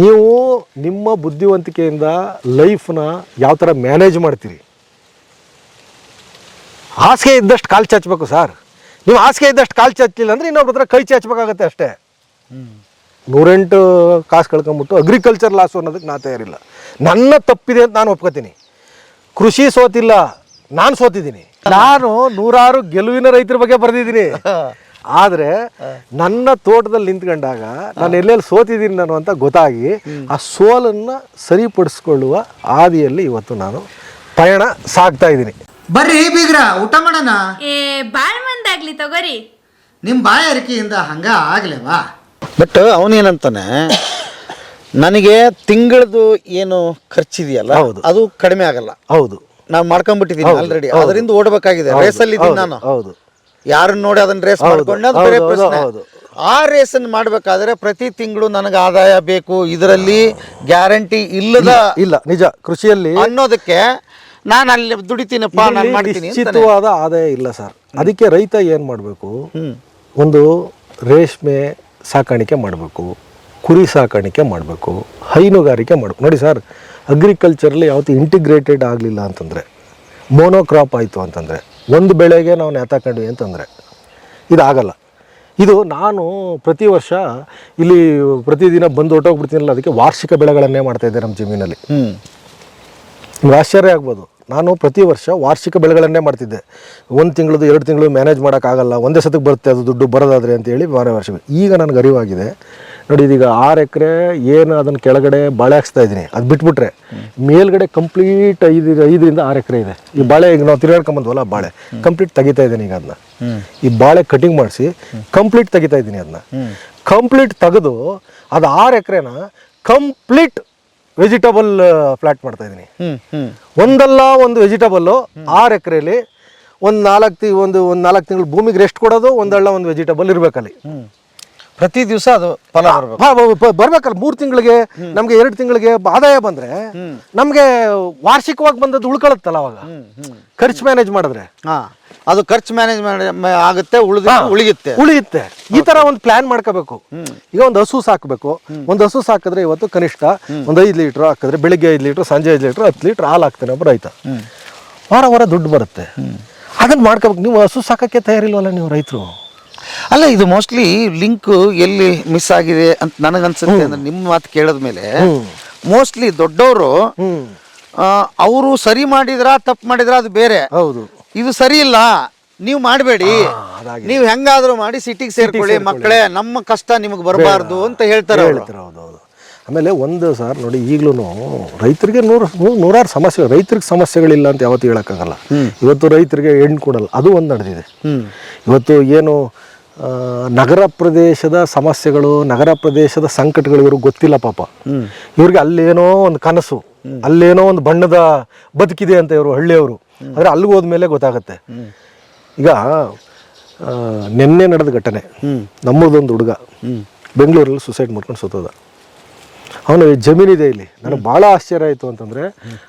ನೀವು ನಿಮ್ಮ ಬುದ್ಧಿವಂತಿಕೆಯಿಂದ ಲೈಫ್ನ ಯಾವ ಥರ ಮ್ಯಾನೇಜ್ ಮಾಡ್ತೀರಿ? ಹಾಸಿಗೆ ಇದ್ದಷ್ಟು ಕಾಲು ಚಾಚಬೇಕು ಸರ್. ನೀವು ಹಾಸಿಗೆ ಇದ್ದಷ್ಟು ಕಾಲು ಚಾಚಲಿಲ್ಲ ಅಂದರೆ ಇನ್ನೊಬ್ರ ಹತ್ರ ಕೈ ಚಾಚಬೇಕಾಗತ್ತೆ ಅಷ್ಟೇ. ನೂರೆಂಟು ಕಾಸು ಕಳ್ಕೊಂಬಿಟ್ಟು ಅಗ್ರಿಕಲ್ಚರ್ ಲಾಸು ಅನ್ನೋದಕ್ಕೆ ನಾ ತಯಾರಿಲ್ಲ. ನನ್ನ ತಪ್ಪಿದೆ ಅಂತ ನಾನು ಒಪ್ಕೋತೀನಿ. ಕೃಷಿ ಸೋತಿಲ್ಲ ನಾನು ಸೋತಿದ್ದೀನಿ. ನಾನು ನೂರಾರು ಗೆಲುವಿನ ರೈತರ ಬಗ್ಗೆ ಬರೆದಿದ್ದೀನಿ. ಆದರೆ ನನ್ನ ತೋಟದಲ್ಲಿ ನಿಂತ್ಕೊಂಡಾಗ ನಾನು ಎಲ್ಲೆಲ್ಲಿ ಸೋತಿದ್ದೀನಿ ನಾನು ಅಂತ ಗೊತ್ತಾಗಿ ಆ ಸೋಲನ್ನು ಸರಿಪಡಿಸ್ಕೊಳ್ಳುವ ಹಾದಿಯಲ್ಲಿ ಇವತ್ತು ನಾನು ಪಯಣ ಸಾಗ್ತಾ ಇದ್ದೀನಿ. ಬರ್ರಿ ಬೀಗ್ರ ಊಟ ಮಾಡೋಣ? ಏ ಬಾಳ್ ಮಂದಾಗ್ಲಿ ತಗೋರಿ. ನಿಮ್ಮ ಬಾಯ ಅರಿಕೆಯಿಂದ ಹಂಗ ಆಗ್ಲೇವಾ? ಬಟ್ ಅವನೇನಂತಾನೆ ನನಗೆ ತಿಂಗಳದು ಏನು ಖರ್ಚಿದೆಯಲ್ಲ ಹೌದು. ಅದು ಕಡಿಮೆ ಆಗಲ್ಲ. ಹೌದು. ನಾನು ಮಾಡ್ಕೊಂಡ್ಬಿಟ್ಟಿದ್ದೀನಿ ಆಲ್ರೆಡಿ ಅದರಿಂದ ಓಡಬೇಕಾಗಿದೆ ರೇಸಲ್ಲಿ ಇದ್ದೀನಿ ನಾನು. ಹೌದು. ಯಾರನ್ನ ನೋಡಿ ಅದನ್ನ ರೇಸ್ ಮಾಡ್ಕೊಂಡು ಬೇರೆ ಪ್ರಶ್ನೆ. ಆ ರೇಸನ್ನು ಮಾಡಬೇಕಾದ್ರೆ ಪ್ರತಿ ತಿಂಗಳು ನನಗೆ ಆದಾಯ ಬೇಕು ಇದರಲ್ಲಿ ಗ್ಯಾರಂಟಿ ಇಲ್ಲದ ಇಲ್ಲ ನಿಜ ಕೃಷಿಯಲ್ಲಿ ಅನ್ನೋದಕ್ಕೆ ನಾನು ಅಲ್ಲಿ ದುಡಿತೀನಪ್ಪ ನಾನು ಮಾಡ್ತೀನಿ. ನಿಶ್ಚಿತವಾದ ಆದಾಯ ಇಲ್ಲ ಸರ್ ಅದಕ್ಕೆ ರೈತ ಏನು ಮಾಡಬೇಕು. ಒಂದು ರೇಷ್ಮೆ ಸಾಕಾಣಿಕೆ ಮಾಡಬೇಕು ಕುರಿ ಸಾಕಾಣಿಕೆ ಮಾಡಬೇಕು ಹೈನುಗಾರಿಕೆ ಮಾಡಬೇಕು ನೋಡಿ ಸರ್ ಅಗ್ರಿಕಲ್ಚರಲ್ಲಿ ಯಾವತ್ತೂ ಇಂಟಿಗ್ರೇಟೆಡ್ ಆಗಲಿಲ್ಲ ಅಂತಂದರೆ ಮೋನೋಕ್ರಾಪ್ ಆಯಿತು ಅಂತಂದರೆ ಒಂದು ಬೆಳೆಗೆ ನಾವು ನೇತಾಕೊಂಡ್ವಿ ಅಂತಂದರೆ. ಇದಾಗಲ್ಲ. ಇದು ನಾನು ಪ್ರತಿ ವರ್ಷ ಇಲ್ಲಿ ಪ್ರತಿದಿನ ಬಂದು ಹೊಟ್ಟೋಗ್ಬಿಡ್ತೀನಲ್ಲ ಅದಕ್ಕೆ ವಾರ್ಷಿಕ ಬೆಳೆಗಳನ್ನೇ ಮಾಡ್ತಾ ಇದ್ದೆ ನಮ್ಮ ಜಮೀನಲ್ಲಿ. ಹ್ಞೂ ನಿಮ್ಗೆ ಆಶ್ಚರ್ಯ ಆಗ್ಬೋದು. ನಾನು ಪ್ರತಿ ವರ್ಷ ವಾರ್ಷಿಕ ಬೆಳೆಗಳನ್ನೇ ಮಾಡ್ತಿದ್ದೆ. ಒಂದು ತಿಂಗಳದು ಎರಡು ತಿಂಗಳು ಮ್ಯಾನೇಜ್ ಮಾಡೋಕ್ಕಾಗಲ್ಲ ಒಂದೇ ಸತಕ್ಕೆ ಬರುತ್ತೆ ಅದು ದುಡ್ಡು ಬರೋದಾದ್ರೆ ಅಂತೇಳಿ ಬಾರೆ ವರ್ಷ ಈಗ ನನಗೆ ಅರಿವಾಗಿದೆ. ನೋಡಿ, ಇದೀಗ ಆರು ಎಕರೆ ಏನು ಅದನ್ನು ಕೆಳಗಡೆ ಬಾಳೆ ಹಾಕ್ಸ್ತಾ ಇದ್ದೀನಿ. ಅದು ಬಿಟ್ಬಿಟ್ರೆ ಮೇಲ್ಗಡೆ ಕಂಪ್ಲೀಟ್ ಐದು, ಐದರಿಂದ ಆರು ಎಕರೆ ಇದೆ. ಈ ಬಾಳೆ ಈಗ ನಾವು ತಿರುಗಾಡ್ಕೊಂಬಂದ್ವಲ್ಲ ಬಾಳೆ ಕಂಪ್ಲೀಟ್ ತೆಗಿತಾ ಇದ್ದೀನಿ ಈಗ ಅದನ್ನ ಈ ಬಾಳೆ ಕಟಿಂಗ್ ಮಾಡಿಸಿ ಕಂಪ್ಲೀಟ್ ತೆಗಿತಾ ಇದ್ದೀನಿ ಅದನ್ನ ಕಂಪ್ಲೀಟ್ ತೆಗೆದು ಅದು ಆರು ಎಕರೆನ ಕಂಪ್ಲೀಟ್ ವೆಜಿಟಬಲ್ ಫ್ಲಾಟ್ ಮಾಡ್ತಾ ಇದ್ದೀನಿ. ಒಂದಲ್ಲ ಒಂದು ವೆಜಿಟಬಲ್ಲು ಆರು ಎಕರೆಲಿ ಒಂದು ನಾಲ್ಕು ಒಂದು ಒಂದು ನಾಲ್ಕು ತಿಂಗಳು ಭೂಮಿಗೆ ರೆಸ್ಟ್ ಕೊಡೋದು, ಒಂದಲ್ಲ ಒಂದು ವೆಜಿಟಬಲ್ ಇರಬೇಕಲ್ಲಿ. ಪ್ರತಿ ದಿವಸ ಅದು ಫಲ ಬರಬೇಕು. ಬರ್ಬೇಕಲ್ಲ ಮೂರು ತಿಂಗಳಿಗೆ ನಮ್ಗೆ ಎರಡು ತಿಂಗಳಿಗೆ ಆದಾಯ ಬಂದ್ರೆ ನಮಗೆ ವಾರ್ಷಿಕವಾಗಿ ಬಂದದ್ದು ಉಳ್ಕೊಳತ್ತಲ್ಲ ಅವಾಗ. ಖರ್ಚು ಮ್ಯಾನೇಜ್ ಮಾಡಿದ್ರೆ. ಅದು ಖರ್ಚು ಮ್ಯಾನೇಜ್ ಆಗುತ್ತೆ ಉಳಿದ ಉಳಿಯುತ್ತೆ. ಉಳಿಯುತ್ತೆ. ಈ ತರ ಒಂದು ಪ್ಲಾನ್ ಮಾಡ್ಕೋಬೇಕು. ಈಗ ಒಂದು ಹಸು ಸಾಕಬೇಕು. ಒಂದು ಹಸು ಸಾಕಿದ್ರೆ ಇವತ್ತು ಕನಿಷ್ಠ ಒಂದು ಐದು ಲೀಟರ್ ಹಾಕಿದ್ರೆ ಬೆಳಿಗ್ಗೆ ಐದು ಲೀಟರ್ ಸಂಜೆ ಐದು ಲೀಟರ್ ಹತ್ತು ಲೀಟರ್ ಹಾಲು ಹಾಕ್ತಾನೆ ಒಬ್ಬ ರೈತ. ವಾರ ವಾರ ದುಡ್ಡು ಬರುತ್ತೆ. ಅದನ್ನ ಮಾಡ್ಕೋಬೇಕು. ನೀವು ಹಸು ಸಾಕಕ್ಕೆ ತಯಾರಿಲ್ವಲ್ಲ ನೀವು ರೈತರು? ಅಲ್ಲ ಇದು ಮೋಸ್ಟ್ಲಿ ಲಿಂಕ್ ಎಲ್ಲಿ ಮಿಸ್ ಆಗಿದೆ ಅಂತ ನನಗನ್ಸುತ್ತೆ ಅಂದ್ರೆ ನಿಮ್ಮ ಮಾತು ಕೇಳಿದ ಮೇಲೆ ಮೋಸ್ಟ್ಲಿ ದೊಡ್ಡವರು ಅವರು ಸರಿ ಮಾಡಿದ್ರ ತಪ್ಪು ಮಾಡಿದ್ರ ಅದು ಬೇರೆ. ಹೌದು. ಇದು ಸರಿ ಇಲ್ಲ ನೀವು ಮಾಡಬೇಡಿ. ನೀವು ಹೆಂಗಾದ್ರೂ ಮಾಡಿ ಸಿಟಿಗೆ ಸೇರ್ಕೊಳ್ಳಿ ಮಕ್ಕಳೇ ನಮ್ಮ ಕಷ್ಟ ನಿಮಗೆ ಬರಬಾರ್ದು ಅಂತ ಹೇಳ್ತಾರೆ ಅವ್ರು. ಹೇಳ್ತಾರೆ ಹೌದು ಹೌದು. ಆಮೇಲೆ ಒಂದು ಸರ್ ನೋಡಿ ಈಗಲೂ ರೈತರಿಗೆ ನೂರು ನೂ- ನೂರಾರು ಸಮಸ್ಯೆ ರೈತರಿಗೆ ಸಮಸ್ಯೆಗಳಿಲ್ಲ ಅಂತ ಯಾವತ್ತೂ ಹೇಳೋಕ್ಕಾಗಲ್ಲ. ಇವತ್ತು ರೈತರಿಗೆ ಹೆಣ್ಣು ಕೊಡಲ್ಲ. ಅದು ಒಂದು ನಡೆದಿದೆ. ಇವತ್ತು ಏನು ನಗರ ಪ್ರದೇಶದ ಸಮಸ್ಯೆಗಳು ನಗರ ಪ್ರದೇಶದ ಸಂಕಟಗಳು ಇವ್ರಿಗೆ ಗೊತ್ತಿಲ್ಲ ಪಾಪ. ಇವ್ರಿಗೆ ಅಲ್ಲೇನೋ ಒಂದು ಕನಸು ಅಲ್ಲೇನೋ ಒಂದು ಬಣ್ಣದ ಬದುಕಿದೆ ಅಂತ ಇವರು ಹಳ್ಳಿಯವರು. ಆದರೆ ಅಲ್ಲಿಗೆ ಹೋದ್ಮೇಲೆ ಗೊತ್ತಾಗುತ್ತೆ. ಈಗ ನಿನ್ನೆ ನಡೆದ ಘಟನೆ. ನಮ್ಮದೊಂದು ಹುಡುಗ ಬೆಂಗಳೂರಲ್ಲಿ ಸುಸೈಡ್ ಮಾಡ್ಕೊಂಡು ಸತ್ತೋದ. ಅವನು ಜಮೀನಿದೆ ಇಲ್ಲಿ. ನನಗೆ ಭಾಳ ಆಶ್ಚರ್ಯ ಆಯಿತು ಅಂತಂದರೆ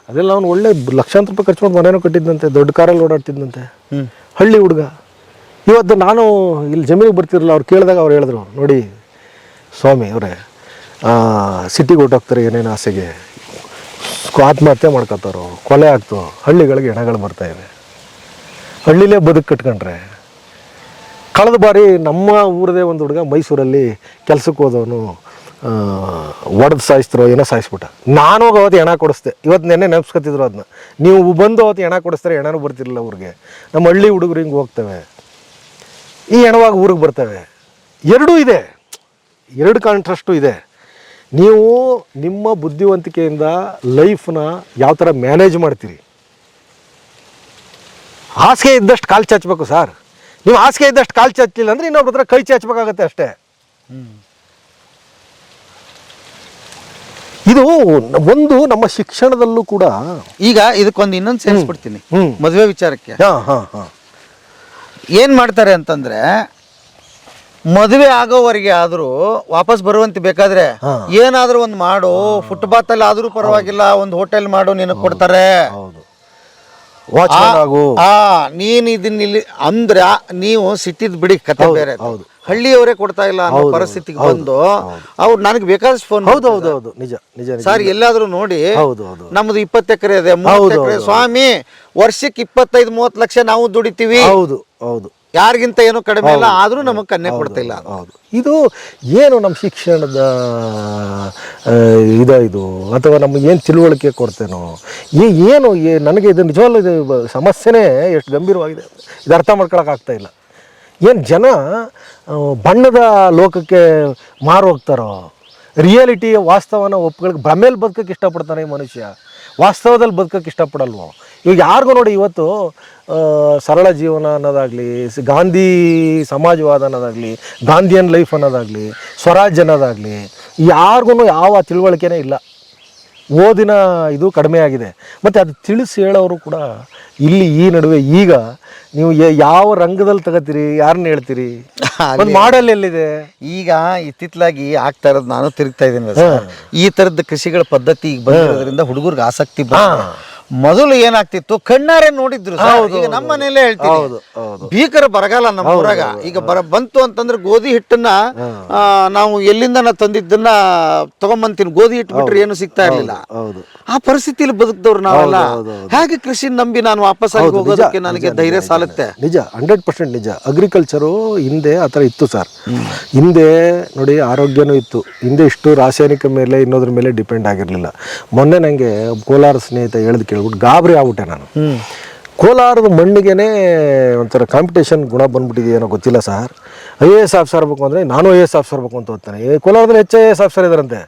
ಅದೆಲ್ಲ ಅವನು ಒಳ್ಳೆ ಲಕ್ಷಾಂತರ ರೂಪಾಯಿ ಖರ್ಚು ಮಾಡಿ ಮನೇನೂ ಕಟ್ಟಿದ್ದಂತೆ ದೊಡ್ಡ ಕಾರಲ್ಲಿ ಓಡಾಡ್ತಿದ್ದಂತೆ. ಹಳ್ಳಿ ಹುಡುಗ. ಇವತ್ತು ನಾನು ಇಲ್ಲಿ ಜಮೀನಿಗೆ ಬರ್ತಿರಲ್ಲ ಅವ್ರು ಕೇಳಿದಾಗ ಅವ್ರು ಹೇಳಿದ್ರು. ನೋಡಿ, ಸ್ವಾಮಿ ಅವರೇ ಸಿಟಿಗೆ ಹೊಟ್ಟೋಗ್ತಾರೆ ಏನೇನು ಆಸೆಗೆ? ಆತ್ಮಹತ್ಯೆ ಮಾಡ್ಕೋತಾರೋ ಕೊಲೆ ಆಗ್ತು, ಹಳ್ಳಿಗಳಿಗೆ ಹೆಣಗಳು ಬರ್ತಾ ಇವೆ. ಹಳ್ಳಿಲೇ ಬದುಕು ಕಟ್ಕೊಂಡ್ರೆ. ಕಳೆದ ಬಾರಿ ನಮ್ಮ ಊರದೇ ಒಂದು ಹುಡುಗ ಮೈಸೂರಲ್ಲಿ ಕೆಲಸಕ್ಕೆ ಹೋದವನು ಒಡೆದು ಸಾಯಿಸ್ತಿರೋ ಏನೋ ಸಾಯಿಸ್ಬಿಟ್ಟ. ನಾನು ಹೋಗಿ ಅವತ್ತು ಹೆಣ ಕೊಡಿಸ್ದೆ. ಇವತ್ತು ನೆನ್ನೆ ನೆನಪಿಸ್ಕೊತಿದ್ರು ಅದನ್ನ. ನೀವು ಬಂದು ಅವತ್ತು ಹೆಣ ಕೊಡಿಸ್ತಾರೆ ಹೆಣನೂ ಬರ್ತಿರಲಿಲ್ಲ ಅವ್ರಿಗೆ ನಮ್ಮ ಹಳ್ಳಿ ಹುಡುಗರು ಹಿಂಗೆ ಹೋಗ್ತವೆ. ಈ ಹೆಣವಾಗಿ ಊರಿಗೆ ಬರ್ತವೆ. ಎರಡೂ ಇದೆ. ಎರಡು ಕಾಂಟ್ರಸ್ಟು ಇದೆ. ನೀವು ನಿಮ್ಮ ಬುದ್ಧಿವಂತಿಕೆಯಿಂದ ಲೈಫ್ನ ಯಾವ ಥರ ಮ್ಯಾನೇಜ್ ಮಾಡ್ತೀರಿ? ಹಾಸಿಗೆ ಇದ್ದಷ್ಟು ಕಾಲು ಚಾಚಬೇಕು ಸರ್. ನೀವು ಹಾಸಿಗೆ ಇದ್ದಷ್ಟು ಕಾಲು ಚಾಚಲಿಲ್ಲ ಅಂದರೆ ಇನ್ನೊಬ್ರ ಹತ್ರ ಕೈ ಚಾಚಬೇಕಾಗತ್ತೆ ಅಷ್ಟೇ. ಇದು ಒಂದು ನಮ್ಮ ಶಿಕ್ಷಣದಲ್ಲೂ ಕೂಡ ಈಗ ಇದಕ್ಕೊಂದು ಇನ್ನೊಂದು ಸೇರಿಸ್ಬಿಡ್ತೀನಿ. ಮದುವೆ ವಿಚಾರಕ್ಕೆ. ಹಾಂ ಹಾಂ ಹಾಂ. ಏನ್ ಮಾಡ್ತಾರೆ ಅಂತಂದ್ರೆ ಮದುವೆ ಆಗೋವರೆಗೆ ಆದ್ರೂ ವಾಪಸ್ ಬರುವಂತೆ ಬೇಕಾದ್ರೆ ಏನಾದರೂ ಒಂದು ಮಾಡು ಫುಟ್ಪಾತ್ ಅಲ್ಲಿ ಆದ್ರೂ ಪರವಾಗಿಲ್ಲ ಒಂದು ಹೋಟೆಲ್ ಮಾಡು ನಿನಗೆ ಕೊಡ್ತಾರೆ. ಆ ನೀನ್ ಇದನ್ನ ಇಲ್ಲಿ ಅಂದ್ರೆ ನೀವು ಸಿಟ್ಟಿದ್ ಬಿಡಿ ಕಥೆ ಬೇರೆ. ಹಳ್ಳಿಯವರೇ ಕೊಡ್ತಾ ಇಲ್ಲ ಅನ್ನೋ ಪರಿಸ್ಥಿತಿಗೆ ಬಂದು ಅವ್ರು ನನಗೆ ಬೇಕಾದಷ್ಟು ಫೋನ್ ಹೌದು ಹೌದು ಹೌದು. ನಿಜ ನಿಜ ಸರ್ ಎಲ್ಲಾದ್ರೂ ನೋಡಿ ಹೌದು ಹೌದು. ನಮ್ದು ಇಪ್ಪತ್ತು ಎಕರೆ ಇದೆ ಮೂವತ್ತು ಎಕರೆ. ಸ್ವಾಮಿ ವರ್ಷಕ್ಕೆ ಇಪ್ಪತ್ತೈದು ಮೂವತ್ತು ಲಕ್ಷ ನಾವು ದುಡಿತೀವಿ. ಹೌದು ಹೌದು. ಯಾರಿಗಿಂತ ಏನು ಕಡಿಮೆ ಇಲ್ಲ ಆದರೂ ನಮಗೆ ಕನ್ನೆ ಕೊಡ್ತಾ ಇಲ್ಲ ಹೌದು. ಇದು ಏನು ನಮ್ಮ ಶಿಕ್ಷಣದ ಇದು ಇದ? ಅಥವಾ ನಮ್ಗೆ ಏನು ತಿಳುವಳಿಕೆ ಕೊಡ್ತೇನೋ? ಈ ಏನು ನನಗೆ ಇದು ನಿಜವಲ್ಲ ಇದು ಸಮಸ್ಯೆನೇ ಎಷ್ಟು ಗಂಭೀರವಾಗಿದೆ. ಇದು ಅರ್ಥ ಮಾಡ್ಕೊಳಕ್ಕಾಗ್ತಾ ಇಲ್ಲ. ಏನು ಜನ ಬಣ್ಣದ ಲೋಕಕ್ಕೆ ಮಾರು ಹೋಗ್ತಾರೋ? ರಿಯಾಲಿಟಿ ವಾಸ್ತವನ ಒಪ್ಪಗಳಿಗೆ ಭ್ರಮೇಲಿ ಬದುಕಕ್ಕೆ ಇಷ್ಟಪಡ್ತಾನೆ ಈ ಮನುಷ್ಯ? ವಾಸ್ತವದಲ್ಲಿ ಬದುಕಕ್ಕೆ ಇಷ್ಟಪಡಲ್ವೋ? ಈಗ ಯಾರಿಗೂ ನೋಡಿ ಇವತ್ತು ಸರಳ ಜೀವನ ಅನ್ನೋದಾಗಲಿ ಗಾಂಧಿ ಸಮಾಜವಾದ ಅನ್ನೋದಾಗಲಿ ಗಾಂಧಿಯನ್ ಲೈಫ್ ಅನ್ನೋದಾಗಲಿ ಸ್ವರಾಜ್ ಅನ್ನೋದಾಗಲಿ ಯಾರಿಗೂ ಯಾವ ತಿಳುವಳಿಕೆನೇ ಇಲ್ಲ. ಓದಿನ ಇದು ಕಡಿಮೆ ಆಗಿದೆ. ಮತ್ತು ಅದು ತಿಳಿಸಿ ಹೇಳೋರು ಕೂಡ ಇಲ್ಲಿ ಈ ನಡುವೆ ಈಗ ನೀವು ಯಾವ ರಂಗದಲ್ಲಿ ತಗೋತೀರಿ ಯಾರನ್ನ ಹೇಳ್ತೀರಿ? ಒಂದು ಮಾಡಲ್ ಎಲ್ಲಿದೆ? ಈಗ ಇತ್ತಿತ್ಲಾಗಿ ಆಗ್ತಾ ಇರೋದು ನಾನು ತಿರುಗ್ತಾ ಇದ್ದೀನಿ. ಈ ತರದ ಕೃಷಿಗಳ ಪದ್ಧತಿ ಈಗ ಬಂದಿರೋದ್ರಿಂದ ಹುಡುಗರಿಗೆ ಆಸಕ್ತಿ ಬಂದಿದೆ. ಮೊದಲು ಏನಾಗ್ತಿತ್ತು? ಕಣ್ಣಾರೆ ನೋಡಿದ್ರು. ಈಗ ನಮ್ಮ ಮನೇಲೆ ಹೇಳ್ತೀವಿ. ಭೀಕರ ಬರಗಾಲ ನಮ್ಮ ಊರಾಗ. ಈಗ ಬರ ಬಂತು ಅಂತಂದ್ರೆ ಗೋಧಿ ಹಿಟ್ಟನ್ನ ನಾವು ಎಲ್ಲಿಂದ ತಂದಿದ್ದನ್ನ ತಗೊಂಬಂತೀನಿ. ಗೋಧಿ ಹಿಟ್ಟು ಬಿಟ್ರೆ ಏನು ಸಿಗ್ತಾ ಇರ್ಲಿಲ್ಲ. ಆ ಪರಿಸ್ಥಿತಿಯಲ್ಲಿ ಬದುಕಿದವ್ರು ನಾವೆಲ್ಲ. ಹಾಗೆ ಕೃಷಿ ನಂಬಿ ನಾನು ವಾಪಸ್ ಆಗಿ ಹೋಗೋದಕ್ಕೆ ನನಗೆ ಧೈರ್ಯ ಸಾಲುತ್ತೆ? ನಿಜ ಹಂಡ್ರೆಡ್ ಪರ್ಸೆಂಟ್ ನಿಜ. ಅಗ್ರಿಕಲ್ಚರು ಹಿಂದೆ ಆತರ ಥರ ಇತ್ತು ಸರ್. ಹಿಂದೆ ನೋಡಿ ಆರೋಗ್ಯನೂ ಇತ್ತು. ಹಿಂದೆ ಇಷ್ಟು ರಾಸಾಯನಿಕ ಮೇಲೆ ಇನ್ನೋದ್ರ ಮೇಲೆ ಡಿಪೆಂಡ್ ಆಗಿರಲಿಲ್ಲ. ಮೊನ್ನೆ ನನಗೆ ಕೋಲಾರ ಸ್ನೇಹಿತ ಹೇಳ್ದು ಕೇಳ್ಬಿಟ್ಟು ಗಾಬರಿ ಆಗ್ಬಿಟ್ಟೆ ನಾನು. ಕೋಲಾರದ ಮಣ್ಣಿಗೆನೇ ಒಂಥರ ಕಾಂಪಿಟೇಷನ್ ಗುಣ ಬಂದ್ಬಿಟ್ಟಿದೆಯೇನೋ ಗೊತ್ತಿಲ್ಲ sir. I A S officer ಆಗಬೇಕು ಅಂದರೆ ನಾನು ಐ ಎ ಎಸ್ ಆಫೀಸರ್ ಆಗಬೇಕು ಅಂತ ಓದ್ತಾನೆ. ಕೋಲಾರದಲ್ಲಿ ಹೆಚ್ಚು ಐ ಎ ಎಸ್ ಆಫೀಸರ್ ಇದಾರಂತೆ